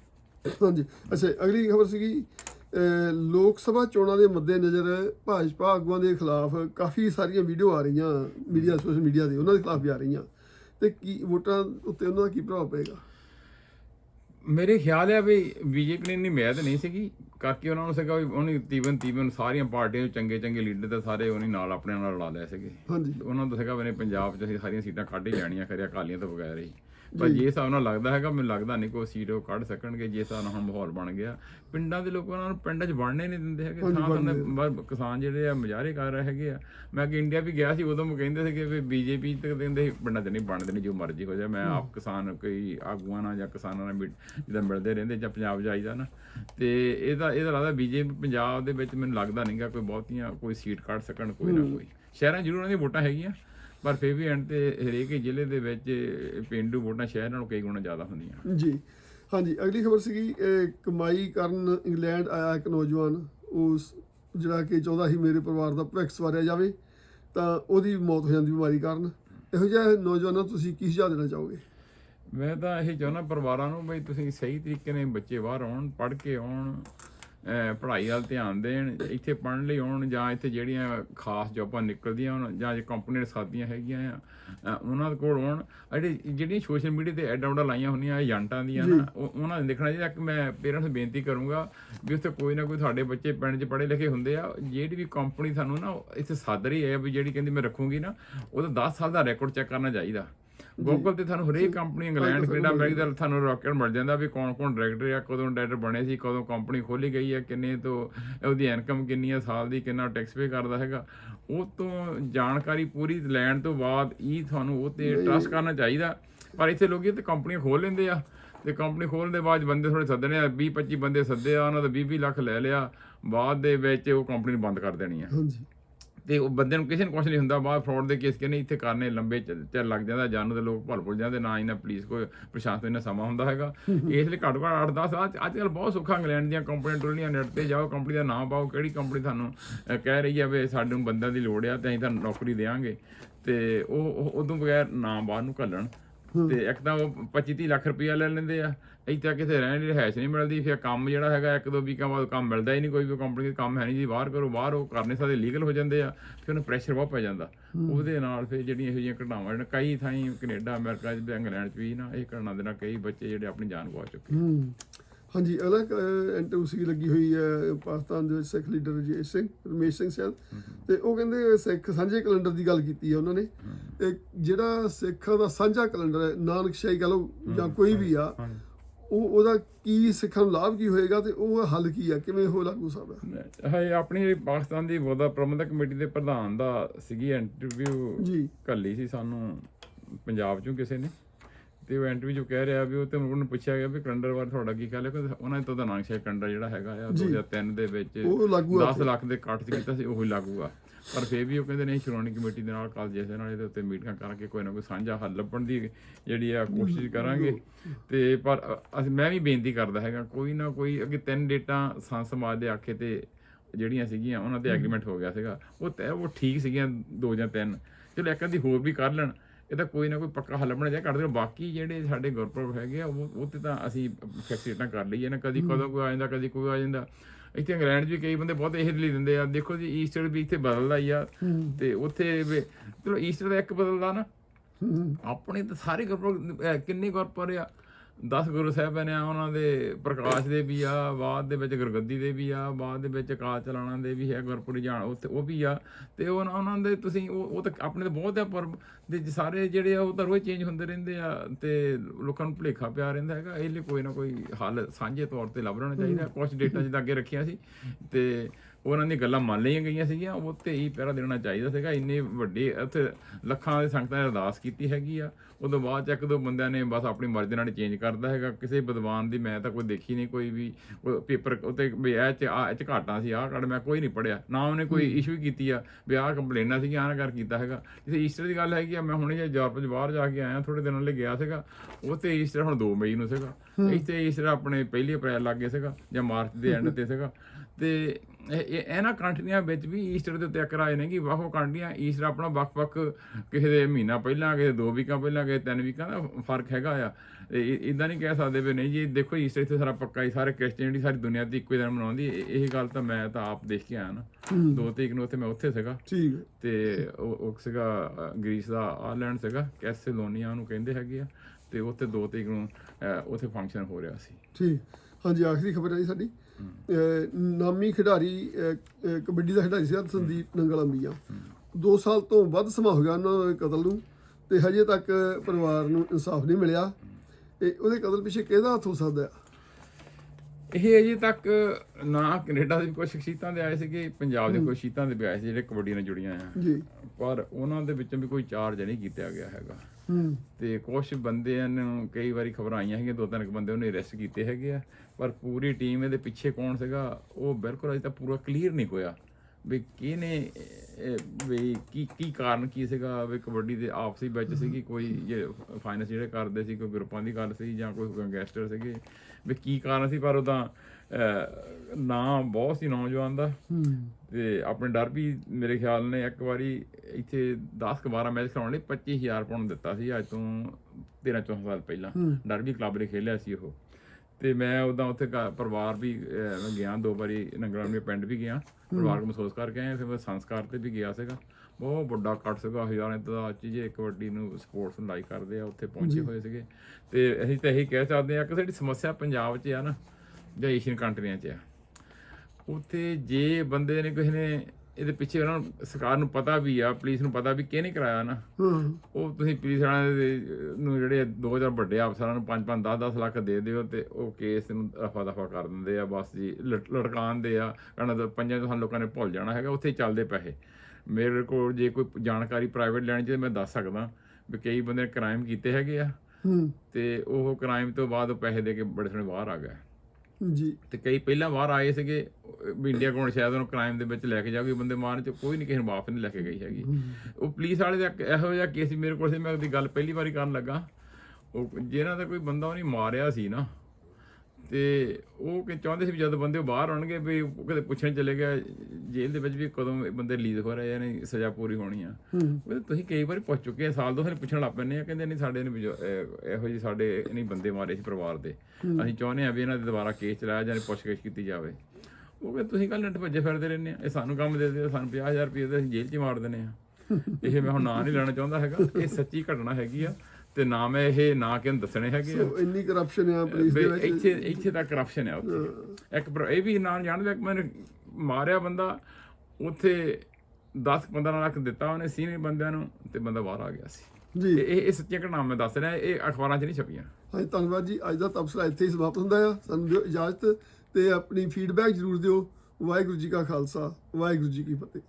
A: ਹਾਂਜੀ। ਅੱਛਾ ਅਗਲੀ ਖਬਰ ਸੀਗੀ ਲੋਕ ਸਭਾ ਚੋਣਾਂ ਦੇ ਮੱਦੇਨਜ਼ਰ ਭਾਜਪਾ ਆਗੂਆਂ ਦੇ ਖਿਲਾਫ ਕਾਫੀ ਸਾਰੀਆਂ ਵੀਡੀਓ ਆ ਰਹੀਆਂ ਮੀਡੀਆ ਸੋਸ਼ਲ ਮੀਡੀਆ ਦੇ ਉਹਨਾਂ ਦੇ ਖਿਲਾਫ ਵੀ ਆ ਰਹੀਆਂ। ਤੇ ਕੀ ਵੋਟਾਂ ਉੱਤੇ ਉਹਨਾਂ ਦਾ ਕੀ ਪ੍ਰਭਾਵ ਪਏਗਾ?
B: ਮੇਰੇ ਖਿਆਲ ਹੈ ਵੀ ਬੀਜੇਪੀ ਨੇ ਇੰਨੀ ਮਿਹਨਤ ਨਹੀਂ ਸੀਗੀ ਕਰਕੇ ਉਹਨਾਂ ਨੂੰ ਸੀਗਾ ਵੀ ਉਹਨੇ ਤੀਵਨ ਤੀਵਨ ਸਾਰੀਆਂ ਪਾਰਟੀਆਂ ਦੇ ਚੰਗੇ ਚੰਗੇ ਲੀਡਰ ਤੇ ਸਾਰੇ ਉਹਨੇ ਨਾਲ ਆਪਣੇ ਨਾਲ ਲਾ ਲਏ ਸੀਗੇ।
A: ਹਾਂਜੀ।
B: ਉਹਨਾਂ ਦਾ ਸੀਗਾ ਵੀ ਨੇ ਪੰਜਾਬ 'ਚ ਅਸੀਂ ਸਾਰੀਆਂ ਸੀਟਾਂ ਕੱਢ ਹੀ ਲੈਣੀਆਂ ਖਰਿਆ ਅਕਾਲੀਆਂ ਤੋਂ ਬਗੈਰ ਹੀ। ਪਰ ਜੇ। ਹਿਸਾਬ ਨਾਲ ਲੱਗਦਾ ਹੈਗਾ ਮੈਨੂੰ ਲੱਗਦਾ ਨਹੀਂ ਕੋਈ ਸੀਟ ਉਹ ਕੱਢ ਸਕਣਗੇ ਜੇ ਹਿਸਾਬ ਨਾਲ ਹੁਣ ਮਾਹੌਲ ਬਣ ਗਿਆ। ਪਿੰਡਾਂ ਦੇ ਲੋਕਾਂ ਨੂੰ ਪਿੰਡਾਂ 'ਚ ਵੜਨੇ ਨਹੀਂ ਦਿੰਦੇ ਹੈਗੇ। ਬ- ਕਿਸਾਨ ਜਿਹੜੇ ਆ ਮੁਜ਼ਾਹਰੇ ਕਰ ਰਹੇ ਹੈਗੇ ਆ। ਮੈਂ ਕਿ ਇੰਡੀਆ ਵੀ ਗਿਆ ਸੀ ਉਦੋਂ ਉਹ ਕਹਿੰਦੇ ਸੀਗੇ ਵੀ ਬੀਜੇਪੀ ਤੇ ਕਹਿੰਦੇ ਸੀ ਪਿੰਡਾਂ 'ਚ ਨਹੀਂ ਬਣਦੇ ਨਹੀਂ ਜੋ ਮਰਜ਼ੀ ਹੋ ਜਾਏ। ਮੈਂ ਆਪ ਕਿਸਾਨ ਕੋਈ ਆਗੂਆਂ ਨਾਲ ਜਾਂ ਕਿਸਾਨਾਂ ਨਾਲ ਜਿੱਦਾਂ ਮਿਲਦੇ ਰਹਿੰਦੇ ਜਾਂ ਪੰਜਾਬ ਜਾਈਦਾ ਨਾ। ਤੇ ਇਹਦਾ ਇਹਦਾ ਲੱਗਦਾ ਬੀਜੇਪੀ ਪੰਜਾਬ ਦੇ ਵਿੱਚ ਮੈਨੂੰ ਲੱਗਦਾ ਨਹੀਂਗਾ ਕੋਈ ਬਹੁਤੀਆਂ ਕੋਈ ਸੀਟ ਕੱਢ ਸਕਣ ਕੋਈ ਨਾ ਕੋਈ। ਸ਼ਹਿਰਾਂ ਜ਼ਰੂਰ ਉਹਨਾਂ ਦੀਆਂ ਵੋਟਾਂ ਹੈਗੀਆਂ। ਪਰ ਫਿਰ ਵੀ ਐਂਡ ਤੇ ਹਰੇਕ ਜ਼ਿਲ੍ਹੇ ਦੇ ਵਿੱਚ ਪਿੰਡੂ ਵੋਟਾਂ ਸ਼ਹਿਰ ਨਾਲੋਂ ਕਈ ਗੁਣਾ ਜ਼ਿਆਦਾ ਹੁੰਦੀਆਂ।
A: ਜੀ। ਹਾਂਜੀ ਅਗਲੀ ਖਬਰ ਸੀਗੀ ਇਹ ਕਮਾਈ ਕਰਨ ਇੰਗਲੈਂਡ ਆਇਆ ਇੱਕ ਨੌਜਵਾਨ ਉਸ ਜਿਹੜਾ ਕਿ ਚਾਹੁੰਦਾ ਸੀ ਮੇਰੇ ਪਰਿਵਾਰ ਦਾ ਭਵਿੱਖ ਸਵਾਰਿਆ ਜਾਵੇ ਤਾਂ ਉਹਦੀ ਮੌਤ ਹੋ ਜਾਂਦੀ ਬਿਮਾਰੀ ਕਾਰਨ। ਇਹੋ ਜਿਹੇ ਨੌਜਵਾਨਾਂ ਤੁਸੀਂ ਕੀ ਸੁਝਾਅ ਦੇਣਾ ਚਾਹੋਗੇ?
B: ਮੈਂ ਤਾਂ ਇਹ ਚਾਹੁੰਦਾ ਪਰਿਵਾਰਾਂ ਨੂੰ ਬਈ ਤੁਸੀਂ ਸਹੀ ਤਰੀਕੇ ਨਾਲ ਬੱਚੇ ਬਾਹਰ ਆਉਣ ਪੜ੍ਹ ਕੇ ਆਉਣ ਪੜ੍ਹਾਈ ਵੱਲ ਧਿਆਨ ਦੇਣ ਇੱਥੇ ਪੜ੍ਹਨ ਲਈ ਆਉਣ ਜਾਂ ਇੱਥੇ ਜਿਹੜੀਆਂ ਖਾਸ ਜੌਬਾਂ ਨਿਕਲਦੀਆਂ ਹੋਣ ਜਾਂ ਜੇ ਕੰਪਨੀ ਦੇ ਸਾਦੀਆਂ ਹੈਗੀਆਂ ਆ ਉਹਨਾਂ ਦੇ ਕੋਲ ਆਉਣ। ਜਿਹੜੀ ਜਿਹੜੀਆਂ ਸੋਸ਼ਲ ਮੀਡੀਆ ਤੇ ਐਡਾਂ ਉਡਾਂ ਲਾਈਆਂ ਹੁੰਦੀਆਂ ਏਜੰਟਾਂ ਦੀਆਂ ਨਾ ਉਹ- ਉਹਨਾਂ ਨੇ ਦੇਖਣਾ ਚਾਹੀਦਾ ਕਿ ਮੈਂ ਪੇਰੈਂਟਸ ਨੂੰ ਬੇਨਤੀ ਕਰੂੰਗਾ ਵੀ ਉੱਥੇ ਕੋਈ ਨਾ ਕੋਈ ਤੁਹਾਡੇ ਬੱਚੇ ਪਿੰਡ 'ਚ ਪੜ੍ਹੇ ਲਿਖੇ ਹੁੰਦੇ ਆ ਜਿਹੜੀ ਵੀ ਕੰਪਨੀ ਤੁਹਾਨੂੰ ਨਾ ਇੱਥੇ ਸੱਦ ਰਹੀ ਹੈ ਵੀ ਜਿਹੜੀ ਕਹਿੰਦੀ ਮੈਂ ਰੱਖੂੰਗੀ ਨਾ ਉਹਦਾ 10 ਸਾਲ ਦਾ ਰੈਕੋਰਡ ਚੈੱਕ ਕਰਨਾ ਚਾਹੀਦਾ। ਗੂਗਲ ਤੇ ਤੁਹਾਨੂੰ ਹਰੇਕ ਕੰਪਨੀ ਇੰਗਲੈਂਡ ਕੈਨੇਡਾ ਅਮਰੀਕਾ ਤੁਹਾਨੂੰ ਰੌਕਟ ਮਿਲ ਜਾਂਦਾ ਵੀ ਕੌਣ ਕੌਣ ਡਾਇਰੈਕਟਰ ਆ ਕਦੋਂ ਡਾਇਰੈਕਟਰ ਬਣੇ ਸੀ ਕਦੋਂ ਕੰਪਨੀ ਖੋਲੀ ਗਈ ਹੈ ਕਿੰਨੇ ਤੋਂ ਉਹਦੀ ਇਨਕਮ ਕਿੰਨੀ ਆ ਸਾਲ ਦੀ ਕਿੰਨਾ ਟੈਕਸ ਪੇ ਕਰਦਾ ਹੈਗਾ। ਉਹ ਤੋਂ ਜਾਣਕਾਰੀ ਪੂਰੀ ਲੈਣ ਤੋਂ ਬਾਅਦ ਹੀ ਤੁਹਾਨੂੰ ਉਹ ਤੇ ਟਰਸਟ ਕਰਨਾ ਚਾਹੀਦਾ। ਪਰ ਇੱਥੇ ਲੋਕੀ ਤੇ ਕੰਪਨੀਆਂ ਖੋਲ ਲੈਂਦੇ ਆ। ਤੇ ਕੰਪਨੀ ਖੋਲਣ ਦੇ ਬਾਅਦ ਬੰਦੇ ਥੋੜੇ ਸੱਦਣੇ ਆ 20 25 ਬੰਦੇ ਸੱਦੇ ਆ ਉਹਨਾਂ ਦਾ 20 20 ਲੱਖ ਲੈ ਲਿਆ। ਬਾਅਦ ਦੇ ਵਿੱਚ ਉਹ ਕੰਪਨੀ ਬੰਦ ਕਰ ਦੇਣੀ ਆ।
A: ਹਾਂਜੀ।
B: ਤੇ ਉਹ ਬੰਦੇ ਨੂੰ ਕਿਸੇ ਨੂੰ ਕੁਝ ਨਹੀਂ ਹੁੰਦਾ ਬਾਅਦ ਫਰਾਡ ਦੇ ਕੇਸ ਕਹਿੰਦੇ ਇੱਥੇ ਕਰਨੇ ਲੰਬੇ ਚ- ਚਿਰ ਲੱਗ ਜਾਂਦਾ ਜਾਨ ਦੇ ਲੋਕ ਭਲ ਭੁੱਲ ਜਾਂਦੇ, ਨਾ ਇਹਨਾਂ ਪੁਲਿਸ ਕੋਈ ਪ੍ਰਸ਼ਾਸਨ ਨੂੰ ਇੰਨਾ ਸਮਾਂ ਹੁੰਦਾ ਹੈਗਾ। ਇਸ ਲਈ ਘੱਟੋ ਘੱਟ 8-10 ਅੱਜ ਅੱਜ ਕੱਲ ਬਹੁਤ ਸੌਖਾ ਇੰਗਲੈਂਡ ਦੀਆਂ ਕੰਪਨੀਆਂ ਟੁੱਲੀਆਂ ਨੈਟ ਤੇ ਜਾਓ, ਕੰਪਨੀ ਦਾ ਨਾਮ ਪਾਓ, ਕਿਹੜੀ ਕੰਪਨੀ ਤੁਹਾਨੂੰ ਕਹਿ ਰਹੀ ਹੈ ਵੀ ਸਾਨੂੰ ਬੰਦਿਆਂ ਦੀ ਲੋੜ ਆ ਤੇ ਅਸੀਂ ਤੁਹਾਨੂੰ ਨੌਕਰੀ ਦੇਵਾਂਗੇ। ਤੇ ਉਹ, ਉਹ- ਉਦੋਂ ਬਗੈਰ ਨਾਮ ਬਾਹਰ ਨੂੰ ਘੱਲਣ। ਤੇ ਇੱਕ ਤਾਂ ਉਹ 25-30 ਲੱਖ ਰੁਪਇਆ ਲੈ ਲੈਂਦੇ ਆ ਇੱਥੇ ਕਿਤੇ ਰਹਿਣ ਦੀ ਰਹਿਸ਼ ਨਹੀਂ ਮਿਲਦੀ ਫਿਰ ਕੰਮ ਜਿਹੜਾ ਹੈਗਾ ਇੱਕ ਦੋ ਵੀਕਾਂ ਬਾਅਦ ਕੰਮ ਮਿਲਦਾ ਹੀ ਨਹੀਂ ਕੋਈ ਵੀ ਕੰਪਨੀ ਦਾ ਕੰਮ ਹੈ ਨਹੀਂ ਜੀ ਬਾਹਰ ਕਰੋ ਬਾਹਰ ਉਹ ਕਰਨੇ ਸਾਰੇ ਲੀਗਲ ਹੋ ਜਾਂਦੇ ਆ ਫਿਰ ਉਹਨੂੰ ਪ੍ਰੈਸ਼ਰ ਬਹੁਤ ਪੈ ਜਾਂਦਾ। ਉਹਦੇ ਨਾਲ ਫਿਰ ਜਿਹੜੀਆਂ ਇਹੋ ਜਿਹੀਆਂ ਘਟਨਾਵਾਂ ਜਿਹੜੀਆਂ ਕਈ ਥਾਈਂ ਕੈਨੇਡਾ ਅਮਰੀਕਾ ਚ ਤੇ ਇੰਗਲੈਂਡ ਚ ਵੀ ਨਾ ਇਹ ਘਟਨਾ ਦੇ ਨਾਲ ਕਈ ਬੱਚੇ ਜਿਹੜੇ ਆਪਣੀ ਜਾਨ ਗਵਾ ਚੁੱਕੇ
A: ਹੂੰ। ਹਾਂਜੀ ਅਗਲਾ ਐਂਟਰੂਸੀ ਲੱਗੀ ਹੋਈ ਹੈ ਪਾਕਿਸਤਾਨ ਦੇ ਵਿੱਚ ਸਿੱਖ ਲੀਡਰ ਰਜੇਸ਼ ਸਿੰਘ ਰਮੇਸ਼ ਸਿੰਘ ਸੈਲ ਤੇ ਉਹ ਕਹਿੰਦੇ ਸਿੱਖ ਸਾਂਝੇ ਕੈਲੰਡਰ ਦੀ ਗੱਲ ਕੀਤੀ ਹੈ ਉਹਨਾਂ ਨੇ। ਇਹ ਜਿਹੜਾ ਸਿੱਖਾਂ ਦਾ ਸਾਂਝਾ ਕੈਲੰਡਰ ਹੈ ਨਾਨਕਸ਼ਾਹੀ ਕਹ ਲਓ ਜਾਂ ਕੋਈ ਵੀ ਆ ਉਹ ਉਹਦਾ ਕੀ ਸਿੱਖਣ ਨੂੰ ਲਾਭ ਕੀ ਹੋਏਗਾ ਤੇ ਉਹ ਹੱਲ ਕੀ ਆ? ਕਿਵੇਂ ਉਹ ਲਾਗੂ ਸਕਦਾ
B: ਹੈ ਆਪਣੀ ਜਿਹੜੀ ਪਾਕਿਸਤਾਨ ਦੀ ਬੋਦਾ ਪ੍ਰਬੰਧਕ ਕਮੇਟੀ ਦੇ ਪ੍ਰਧਾਨ ਦਾ ਸੀਗੀ ਇੰਟਰਵਿਊ
A: ਜੀ।
B: ਕੱਲੀ ਸੀ ਸਾਨੂੰ ਪੰਜਾਬ ਚੋਂ ਕਿਸੇ ਨੇ। ਤੇ ਉਹ ਇੰਟਰਵਿਊ ਚ ਕਹਿ ਰਿਹਾ ਵੀ ਉਹ ਤੇ ਉਹਨੂੰ ਪੁੱਛਿਆ ਗਿਆ ਵੀ ਕੈਲੰਡਰ ਬਾਰੇ ਤੁਹਾਡਾ ਕੀ ਖਿਆਲ ਹੈ? ਕਹਿੰਦੇ ਉਹਨਾਂ ਨੇ ਤਾਂ ਉਹਦਾ ਨਾਂ ਸ਼ੇਅਰ ਕੈਲੰਡਰ ਜਿਹੜਾ ਹੈਗਾ ਆ 2003 ਦੇ ਵਿੱਚ
A: ਉਹ ਲਾਗੂ ਆ
B: 10 ਲੱਖ ਦੇ ਕੱਟ ਚ ਕੀਤਾ ਸੀ ਉਹ ਹੀ ਲਾਗੂ ਆ। ਪਰ ਫੇਰ ਵੀ ਉਹ ਕਹਿੰਦੇ ਨਹੀਂ ਸ਼੍ਰੋਮਣੀ ਕਮੇਟੀ ਦੇ ਨਾਲ ਕੱਲ ਜਿਸ ਨਾਲ ਇਹਦੇ ਉੱਤੇ ਮੀਟਿੰਗਾਂ ਕਰਕੇ ਕੋਈ ਨਾ ਕੋਈ ਸਾਂਝਾ ਹੱਲ ਲੱਭਣ ਦੀ ਜਿਹੜੀ ਆ ਕੋਸ਼ਿਸ਼ ਕਰਾਂਗੇ। ਤੇ ਪਰ ਅਸੀਂ ਮੈਂ ਵੀ ਬੇਨਤੀ ਕਰਦਾ ਹੈਗਾ ਕੋਈ ਨਾ ਕੋਈ ਅੱਗੇ ਤਿੰਨ ਡੇਟਾਂ ਸੰਤ ਸਮਾਜ ਦੇ ਆਖੇ ਤੇ ਜਿਹੜੀਆਂ ਸੀਗੀਆਂ ਉਹਨਾਂ ਤੇ ਐਗਰੀਮੈਂਟ ਹੋ ਗਿਆ ਸੀਗਾ। ਉਹ ਤੈ ਉਹ ਠੀਕ ਸੀਗੀਆਂ ਦੋ ਜਾਂ ਤਿੰਨ। ਚਲੋ ਇੱਕ ਅੱਧੀ ਹੋਰ ਵੀ ਕਰ ਲੈਣ ਇਹਦਾ ਕੋਈ ਨਾ ਕੋਈ ਪੱਕਾ ਹੱਲ ਬਣਾ ਜਾ ਕਰ ਦੇ ਬਾਕੀ ਜਿਹੜੇ ਸਾਡੇ ਗੁਰਪੁਰਬ ਹੈਗੇ ਆ ਉਹ ਉਹ ਤੇ ਤਾਂ ਅਸੀਂ ਫਿਕਸ ਡੇਟਾਂ ਕਰ ਲਈਏ ਨਾ ਕਦੀ ਕਦੋਂ ਕੋਈ ਆ ਜਾਂਦਾ ਕਦੀ ਕੋਈ ਆ ਜਾਂਦਾ। ਇੱਥੇ ਇੰਗਲੈਂਡ 'ਚ ਵੀ ਕਈ ਬੰਦੇ ਬਹੁਤ ਇਹ ਲਈ ਦਿੰਦੇ ਆ। ਦੇਖੋ ਜੀ ਈਸਟਰ ਵੀ ਇੱਥੇ ਬਦਲਦਾ ਹੀ ਆ। ਤੇ ਉੱਥੇ ਵੀ- ਚਲੋ ਈਸਟਰ ਦਾ ਇੱਕ ਬਦਲਦਾ ਨਾ। ਆਪਣੇ ਤਾਂ ਸਾਰੇ ਕਿੰਨੇ ਗੁਰਪੁਰਬ ਆ? 10 ਗੁਰੂ ਸਾਹਿਬਾਨ ਆ ਉਹਨਾਂ ਦੇ ਪ੍ਰਕਾਸ਼ ਦੇ ਵੀ ਆ, ਬਾਅਦ ਦੇ ਵਿੱਚ ਗੁਰਗੱਦੀ ਦੇ ਵੀ ਆ, ਬਾਅਦ ਦੇ ਵਿੱਚ ਕਾਲ ਚਲਾਣਾ ਦੇ ਵੀ ਹੈ ਗੁਰਪੁਰੀ ਜਾਣ, ਉੱਥੇ ਉਹ ਵੀ ਆ। ਤੇ ਉਹਨਾਂ ਉਹਨਾਂ ਦੇ ਤੁਸੀਂ ਉਹ ਉਹ ਤਾਂ ਆਪਣੇ ਤਾਂ ਬਹੁਤ ਆ ਪਰ ਦੇ ਸਾਰੇ ਜਿਹੜੇ ਆ ਉਹ ਤਾਂ ਰੋਜ਼ ਚੇਂਜ ਹੁੰਦੇ ਰਹਿੰਦੇ ਆ ਤੇ ਲੋਕਾਂ ਨੂੰ ਭੁਲੇਖਾ ਪਿਆ ਰਹਿੰਦਾ ਹੈਗਾ ਇਹ ਲਈ ਕੋਈ ਨਾ ਕੋਈ ਹੱਲ ਸਾਂਝੇ ਤੌਰ ਤੇ ਲੱਭ ਲੈਣਾ ਚਾਹੀਦਾ ਕੁਝ ਡੇਟਾ ਜਿੱਦਾਂ ਅੱਗੇ ਰੱਖਿਆ ਸੀ ਤੇ ਉਹਨਾਂ ਦੀਆਂ ਗੱਲਾਂ ਮੰਨ ਲਈਆਂ ਗਈਆਂ ਸੀਗੀਆਂ ਉਹ ਤੇ ਹੀ ਪਹਿਰਾ ਦੇਣਾ ਚਾਹੀਦਾ ਸੀਗਾ। ਇੰਨੇ ਵੱਡੇ ਉੱਥੇ ਲੱਖਾਂ ਦੇ ਸੰਗਤਾਂ ਨੇ ਅਰਦਾਸ ਕੀਤੀ ਹੈਗੀ ਆ। ਉਦੋਂ ਬਾਅਦ ਚ ਇੱਕ ਦੋ ਬੰਦਿਆਂ ਨੇ ਬਸ ਆਪਣੀ ਮਰਜ਼ੀ ਨਾਲ ਚੇਂਜ ਕਰਦਾ ਹੈਗਾ। ਕਿਸੇ ਵਿਦਵਾਨ ਦੀ ਮੈਂ ਤਾਂ ਕੋਈ ਦੇਖੀ ਨਹੀਂ ਕੋਈ ਵੀ ਪੇਪਰ ਉਤੇ ਵੀ ਇਹ ਚ ਆ ਚ ਘਾਟਾਂ ਸੀ ਆਹ ਕੱਢ ਮੈਂ ਕੋਈ ਨਹੀਂ ਪੜਿਆ ਨਾ ਉਹਨੇ ਕੋਈ ਇਸ਼ੂ ਕੀਤੀ ਆ ਵੀ ਆਹ ਕੰਪਲੇਨਾਂ ਸੀ ਆਹ ਨਾ ਕਰ ਕੀਤਾ ਹੈਗਾ। ਜਿਵੇਂ ਈਸਟਰ ਦੀ ਗੱਲ ਹੈਗੀ ਆ ਮੈਂ ਹੁਣੇ ਜੇ ਯੂਰਪ ਚ ਬਾਹਰ ਜਾ ਕੇ ਆਇਆ ਥੋੜੇ ਦਿਨਾਂ ਲਈ ਗਿਆ ਸੀਗਾ। ਉਹ ਤੇ ਈਸਟਰ ਹੁਣ 2 ਮਈ ਨੂੰ ਸੀਗਾ। ਇੱਥੇ ਈਸਟਰ ਆਪਣੇ ਪਹਿਲੀ ਅਪ੍ਰੈਲ ਲੱਗੇ ਸੀਗਾ ਜਾਂ ਮਾਰਚ ਦੇ ਐਂਡ ਤੇ ਸੀਗਾ। ਤੇ ਇਹਨਾਂ ਕੰਟਰੀਆਂ ਵਿੱਚ ਵੀ ਈਸਟਰ ਦੇ ਉੱਤੇ ਅਕਰਾਏ ਨੇ ਕਿ ਵੱਖ ਕੰਟਰੀਆਂ ਈਸਟਰ ਆਪਣਾ ਵੱਖ-ਵੱਖ ਕਿਸੇ ਦੇ ਮਹੀਨਾ ਪਹਿਲਾਂ ਕਿਸੇ ਦੋ ਵੀਕਾਂ ਪਹਿਲਾਂ ਕਿਸੇ ਤਿੰਨ ਵੀਕਾਂ ਦਾ ਫ਼ਰਕ ਹੈਗਾ ਆ। ਇਦਾਂ ਨਹੀਂ ਕਹਿ ਸਕਦੇ ਵੀ ਨਹੀਂ ਜੀ ਦੇਖੋ ਈਸਟਰ ਇੱਥੇ ਸਾਰਾ ਪੱਕਾ ਹੀ ਸਾਰੇ ਕ੍ਰਿਸਚੀਅਨਟੀ ਸਾਰੀ ਦੁਨੀਆ ਦੀ ਇੱਕੋ ਹੀ ਦਿਨ ਮਨਾਉਂਦੀ ਇਹ ਇਹ ਗੱਲ ਤਾਂ ਮੈਂ ਤਾਂ ਆਪ ਦੇਖ ਕੇ ਆਇਆ ਨਾ। ਦੋ ਤਰੀਕ ਨੂੰ ਉੱਥੇ ਮੈਂ ਉੱਥੇ ਸੀਗਾ।
A: ਠੀਕ
B: ਤੇ ਉਹ ਉਹ ਸੀਗਾ ਗ੍ਰੀਸ ਦਾ ਆਇਰਲੈਂਡ ਸੀਗਾ ਕੈਸੇਲੋਨੀਆ ਨੂੰ ਕਹਿੰਦੇ ਹੈਗੇ ਆ। ਤੇ ਉੱਥੇ ਦੋ ਤਰੀਕ ਨੂੰ ਉੱਥੇ ਫੰਕਸ਼ਨ ਹੋ ਰਿਹਾ ਸੀ।
A: ਠੀਕ। ਹਾਂਜੀ ਆਖਰੀ ਖਬਰ ਹੈ ਜੀ ਸਾਡੀ। ਨਾਮੀ ਖਿਡਾਰੀ ਕਬੱਡੀ ਦਾ ਖਿਡਾਰੀ ਸੀ ਸੰਦੀਪ ਨੰਗਲ ਅੰਬੀਆ 2 ਸਾਲ ਤੋਂ ਵੱਧ ਸਮਾਂ ਹੋ ਗਿਆ ਉਹਨਾਂ ਦੇ ਕਤਲ ਨੂੰ ਤੇ ਹਜੇ ਤੱਕ ਪਰਿਵਾਰ ਨੂੰ ਇਨਸਾਫ ਨਹੀਂ ਮਿਲਿਆ। ਇਹ ਉਹਦੇ ਕਤਲ ਪਿੱਛੇ ਕਿਹਦਾ ਹੱਥ ਹੋ ਸਕਦਾ?
B: ਇਹ ਅਜੇ ਤੱਕ ਨਾ ਕੈਨੇਡਾ ਦੇ ਕੁਝ ਸ਼ਖਸੀਅਤਾਂ ਦੇ ਆਏ ਸੀਗੇ ਪੰਜਾਬ ਦੇ ਕੁਝ ਸ਼ਖਸੀਅਤਾਂ ਦੇ ਵੀ ਆਏ ਸੀ ਜਿਹੜੇ ਕਬੱਡੀ ਨਾਲ ਜੁੜੀਆਂ ਆ।
A: ਜੀ।
B: ਪਰ ਉਹਨਾਂ ਦੇ ਵਿੱਚੋਂ ਵੀ ਕੋਈ ਚਾਰਜ ਨਹੀਂ ਕੀਤਾ ਗਿਆ ਹੈਗਾ।
A: ਹੂੰ।
B: ਤੇ ਕੁਝ ਬੰਦਿਆਂ ਨੂੰ ਕਈ ਵਾਰੀ ਖਬਰਾਂ ਆਈਆਂ ਹੈਗੀਆਂ ਦੋ ਤਿੰਨ ਕੁ ਬੰਦੇ ਉਹਨੇ ਅਰੈਸਟ ਕੀਤੇ ਹੈਗੇ ਆ ਪਰ ਪੂਰੀ ਟੀਮ ਇਹਦੇ ਪਿੱਛੇ ਕੌਣ ਸੀਗਾ ਉਹ ਬਿਲਕੁਲ ਅਜੇ ਤੱਕ ਪੂਰਾ ਕਲੀਅਰ ਨਹੀਂ ਹੋਇਆ। ਵੀ ਕਿਹਨੇ ਵੀ ਕੀ ਕੀ ਕਾਰਨ ਕੀ ਸੀਗਾ ਵੀ ਕਬੱਡੀ ਦੇ ਆਪਸੀ ਵਿੱਚ ਸੀਗੀ ਕੋਈ ਫਾਈਨੈਂਸ ਜਿਹੜੇ ਕਰਦੇ ਸੀ ਕੋਈ ਗਰੁੱਪਾਂ ਦੀ ਗੱਲ ਸੀ ਜਾਂ ਕੋਈ ਗੈਂਗਸਟਰ ਸੀਗੇ ਵੀ ਕੀ ਕਾਰਨ ਸੀ ਪਰ ਉਹਦਾ ਅਹ, ਨਾਂ ਬਹੁਤ ਸੀ ਨੌਜਵਾਨ ਦਾ। ਤੇ ਆਪਣੇ ਡਰ ਵੀ ਮੇਰੇ ਖਿਆਲ ਨੇ ਇੱਕ ਵਾਰੀ ਇੱਥੇ 10 ਕੁ 12 ਮੈਚ ਕਰਾਉਣ ਲਈ 25000 ਪਾਉਂਡ ਦਿੱਤਾ ਸੀ ਅੱਜ ਤੋਂ 13 14 ਸਾਲ ਪਹਿਲਾਂ। ਡਰ ਵੀ ਕਲੱਬ ਨੇ ਖੇਲਿਆ ਸੀ ਉਹ। ਤੇ ਮੈਂ ਉਦਾਂ ਉੱਥੇ ਪਰਿਵਾਰ ਵੀ ਮੈਂ ਗਿਆ ਦੋ ਵਾਰੀ ਨੰਗਲਾਂ ਦੇ ਪਿੰਡ ਵੀ ਗਿਆ। ਪਰਿਵਾਰ ਨੂੰ ਮਹਿਸੂਸ ਕਰਕੇ ਆਇਆ ਫਿਰ ਮੈਂ ਸੰਸਕਾਰ ਤੇ ਵੀ ਗਿਆ ਸੀਗਾ। ਬਹੁਤ ਵੱਡਾ ਕੱਟ ਸੀਗਾ ਹਜ਼ਾਰਾਂ ਦਾ ਚੀਜ਼ੇ ਕਬੱਡੀ ਨੂੰ ਸਪੋਰਟਸ ਨੂੰ ਲਾਈਕ ਕਰਦੇ ਆ ਉੱਥੇ ਪਹੁੰਚੇ ਹੋਏ ਸੀਗੇ। ਤੇ ਅਸੀਂ ਤਾਂ ਇਹੀ ਕਹਿ ਸਕਦੇ ਆ ਕਿ ਸਾਡੀ ਸਮੱਸਿਆ ਪੰਜਾਬ 'ਚ ਆ ਨਾ। ਜਾਂ ਏਸ਼ੀਅਨ ਕੰਟਰੀਆਂ 'ਚ ਆ। ਉੱਥੇ ਜੇ ਬੰਦੇ ਨੇ ਕਿਸੇ ਨੇ ਇਹਦੇ ਪਿੱਛੇ ਉਹਨਾਂ ਨੂੰ ਸਰਕਾਰ ਨੂੰ ਪਤਾ ਵੀ ਆ ਪੁਲਿਸ ਨੂੰ ਪਤਾ ਵੀ ਕਿਹਨੇ ਕਰਾਇਆ ਨਾ ਉਹ ਤੁਸੀਂ ਪੁਲਿਸ ਵਾਲਿਆਂ ਦੇ ਨੂੰ ਜਿਹੜੇ 2000 ਵੱਡੇ ਅਫਸਰਾਂ ਨੂੰ 5-5 10-10 ਲੱਖ ਦੇ ਦਿਓ ਤੇ ਉਹ ਕੇਸ ਨੂੰ ਰਫਾ ਦਫਾ ਕਰ ਦਿੰਦੇ ਆ ਬਸ ਜੀ ਲਟ- ਲਟਕਾਉਂਦੇ ਆ ਕਹਿੰਦਾ ਪੰਜਾਂ ਤੋਂ ਲੋਕਾਂ ਨੇ ਭੁੱਲ ਜਾਣਾ ਹੈਗਾ ਉੱਥੇ ਚੱਲਦੇ ਪੈਸੇ। ਮੇਰੇ ਕੋਲ ਜੇ ਕੋਈ ਜਾਣਕਾਰੀ ਪ੍ਰਾਈਵੇਟ ਲੈਣੀ ਚਾਹੀਦੀ ਮੈਂ ਦੱਸ ਸਕਦਾ ਵੀ ਕਈ ਬੰਦੇ ਨੇ ਕ੍ਰਾਈਮ ਕੀਤੇ ਹੈਗੇ ਆ। ਤੇ ਉਹ ਕ੍ਰਾਈਮ ਤੋਂ ਬਾਅਦ ਉਹ ਪੈਸੇ ਦੇ ਕੇ ਬੜੇ ਸੋਹਣੇ ਬਾਹਰ ਆ ਗਏ।
A: ਜੀ।
B: ਤੇ ਕਈ ਪਹਿਲਾਂ ਬਾਹਰ ਆਏ ਸੀਗੇ ਵੀ ਇੰਡੀਆ ਕੋਲ ਸ਼ਾਇਦ ਉਹਨੂੰ ਕ੍ਰਾਈਮ ਦੇ ਵਿੱਚ ਲੈ ਕੇ ਜਾਊਗੀ ਬੰਦੇ ਮਾਰਨ ਚ ਕੋਈ ਨਹੀਂ ਕਿਸੇ ਨੂੰ ਵਾਪਸ ਨਹੀਂ ਲੈ ਕੇ ਗਈ ਹੈਗੀ। ਉਹ ਪੁਲਿਸ ਵਾਲੇ ਦਾ ਇਹੋ ਜਿਹਾ ਕੇਸ ਮੇਰੇ ਕੋਲ ਸੀ ਮੈਂ ਉਹਦੀ ਗੱਲ ਪਹਿਲੀ ਵਾਰੀ ਕਰਨ ਲੱਗਾ। ਉਹ ਜਿਹਨਾਂ ਦਾ ਕੋਈ ਬੰਦਾ ਉਹਨੇ ਮਾਰਿਆ ਸੀ ਨਾ ਤੇ ਉਹ ਕਿ ਚਾਹੁੰਦੇ ਸੀ ਵੀ ਜਦੋਂ ਬੰਦੇ ਬਾਹਰ ਆਉਣਗੇ ਵੀ ਉਹ ਕਿਤੇ ਪੁੱਛਣ ਚਲੇ ਗਿਆ ਜੇਲ੍ਹ ਦੇ ਵਿੱਚ ਵੀ ਕਦੋਂ ਇਹ ਬੰਦੇ ਰਿਲੀਜ਼ ਹੋ ਰਹੇ ਆ ਸਜ਼ਾ ਪੂਰੀ ਹੋਣੀ ਆ। ਉਹ ਤੁਸੀਂ ਕਈ ਵਾਰੀ ਪੁੱਛ ਚੁੱਕੇ ਆ ਸਾਲ ਦੋ ਸਾਲ ਪੁੱਛਣ ਲੱਗ ਪੈਂਦੇ ਆ ਕਹਿੰਦੇ ਨਹੀਂ ਸਾਡੇ ਨੇ ਜੋ, ਇਹੋ ਜਿਹੇ ਸਾਡੇ ਨਹੀਂ ਬੰਦੇ ਮਾਰੇ ਸੀ ਪਰਿਵਾਰ ਦੇ। ਅਸੀਂ ਚਾਹੁੰਦੇ ਆ ਵੀ ਇਹਨਾਂ ਦੇ ਦੁਬਾਰਾ ਕੇਸ ਚਲਾਇਆ ਜਾਵੇ ਪੁੱਛਗਿੱਛ ਕੀਤੀ ਜਾਵੇ। ਉਹ ਕਹਿੰਦੇ ਤੁਸੀਂ ਕੱਲ ਨੱਟ ਭੱਜੇ ਫਿਰਦੇ ਰਹਿੰਦੇ ਆ। ਇਹ ਸਾਨੂੰ ਕੰਮ ਦੇ ਦਿਓ ਸਾਨੂੰ 50000 ਰੁਪਏ ਦੇ ਅਸੀਂ ਜੇਲ੍ਹ 'ਚ ਮਾਰ ਦਿੰਦੇ ਆ। ਇਹ ਮੈਂ ਹੁਣ ਨਾਂ ਨਹੀਂ ਲੈਣਾ ਚਾਹੁੰਦਾ ਹੈਗਾ। ਇਹ ਸੱਚੀ ਘਟਨਾ ਹੈਗੀ ਆ। ਤੇ ਨਾ ਮੈਂ ਇਹ ਨਾਂ ਕਿਹਨੂੰ ਦੱਸਣੇ ਹੈਗੇ ਆ।
A: ਸੋ ਇੰਨੀ ਕਰਪਸ਼ਨ ਆ ਪੁਲਿਸ ਦੇ ਵਿੱਚ।
B: ਇੱਥੇ ਇੱਥੇ ਤਾਂ ਕਰਪਸ਼ਨ ਹੈ ਉੱਥੇ। ਇੱਕ ਇਹ ਵੀ ਨਾਂ ਜਾਣਦਾ ਕਿ ਮੈंने ਮਾਰਿਆ ਬੰਦਾ ਉੱਥੇ 10 15 ਲੱਖ ਦਿੱਤਾ ਉਹਨੇ ਸੀਨੀਅਰ ਬੰਦਿਆਂ ਨੂੰ ਤੇ ਬੰਦਾ ਬਾਹਰ ਆ ਗਿਆ ਸੀ।
A: ਜੀ।
B: ਇਹ ਇਹ- ਸੱਚੀਆਂ ਘਟਨਾਵਾਂ ਮੈਂ ਦੱਸ ਰਿਹਾ ਇਹ ਅਖਬਾਰਾਂ 'ਚ ਨਹੀਂ ਛਪੀਆਂ।
A: ਹਾਂਜੀ ਧੰਨਵਾਦ ਜੀ। ਅੱਜ ਦਾ ਤਬਸਰਾ ਇੱਥੇ ਹੀ ਸਮਾਪਤ ਹੁੰਦਾ ਆ। ਸਾਨੂੰ ਦਿਓ ਇਜਾਜ਼ਤ ਤੇ ਆਪਣੀ ਫੀਡਬੈਕ ਜ਼ਰੂਰ ਦਿਓ। ਵਾਹਿਗੁਰੂ ਜੀ ਕਾ ਖਾਲਸਾ ਵਾਹਿਗੁਰੂ ਜੀ ਕੀ ਫਤਿਹ।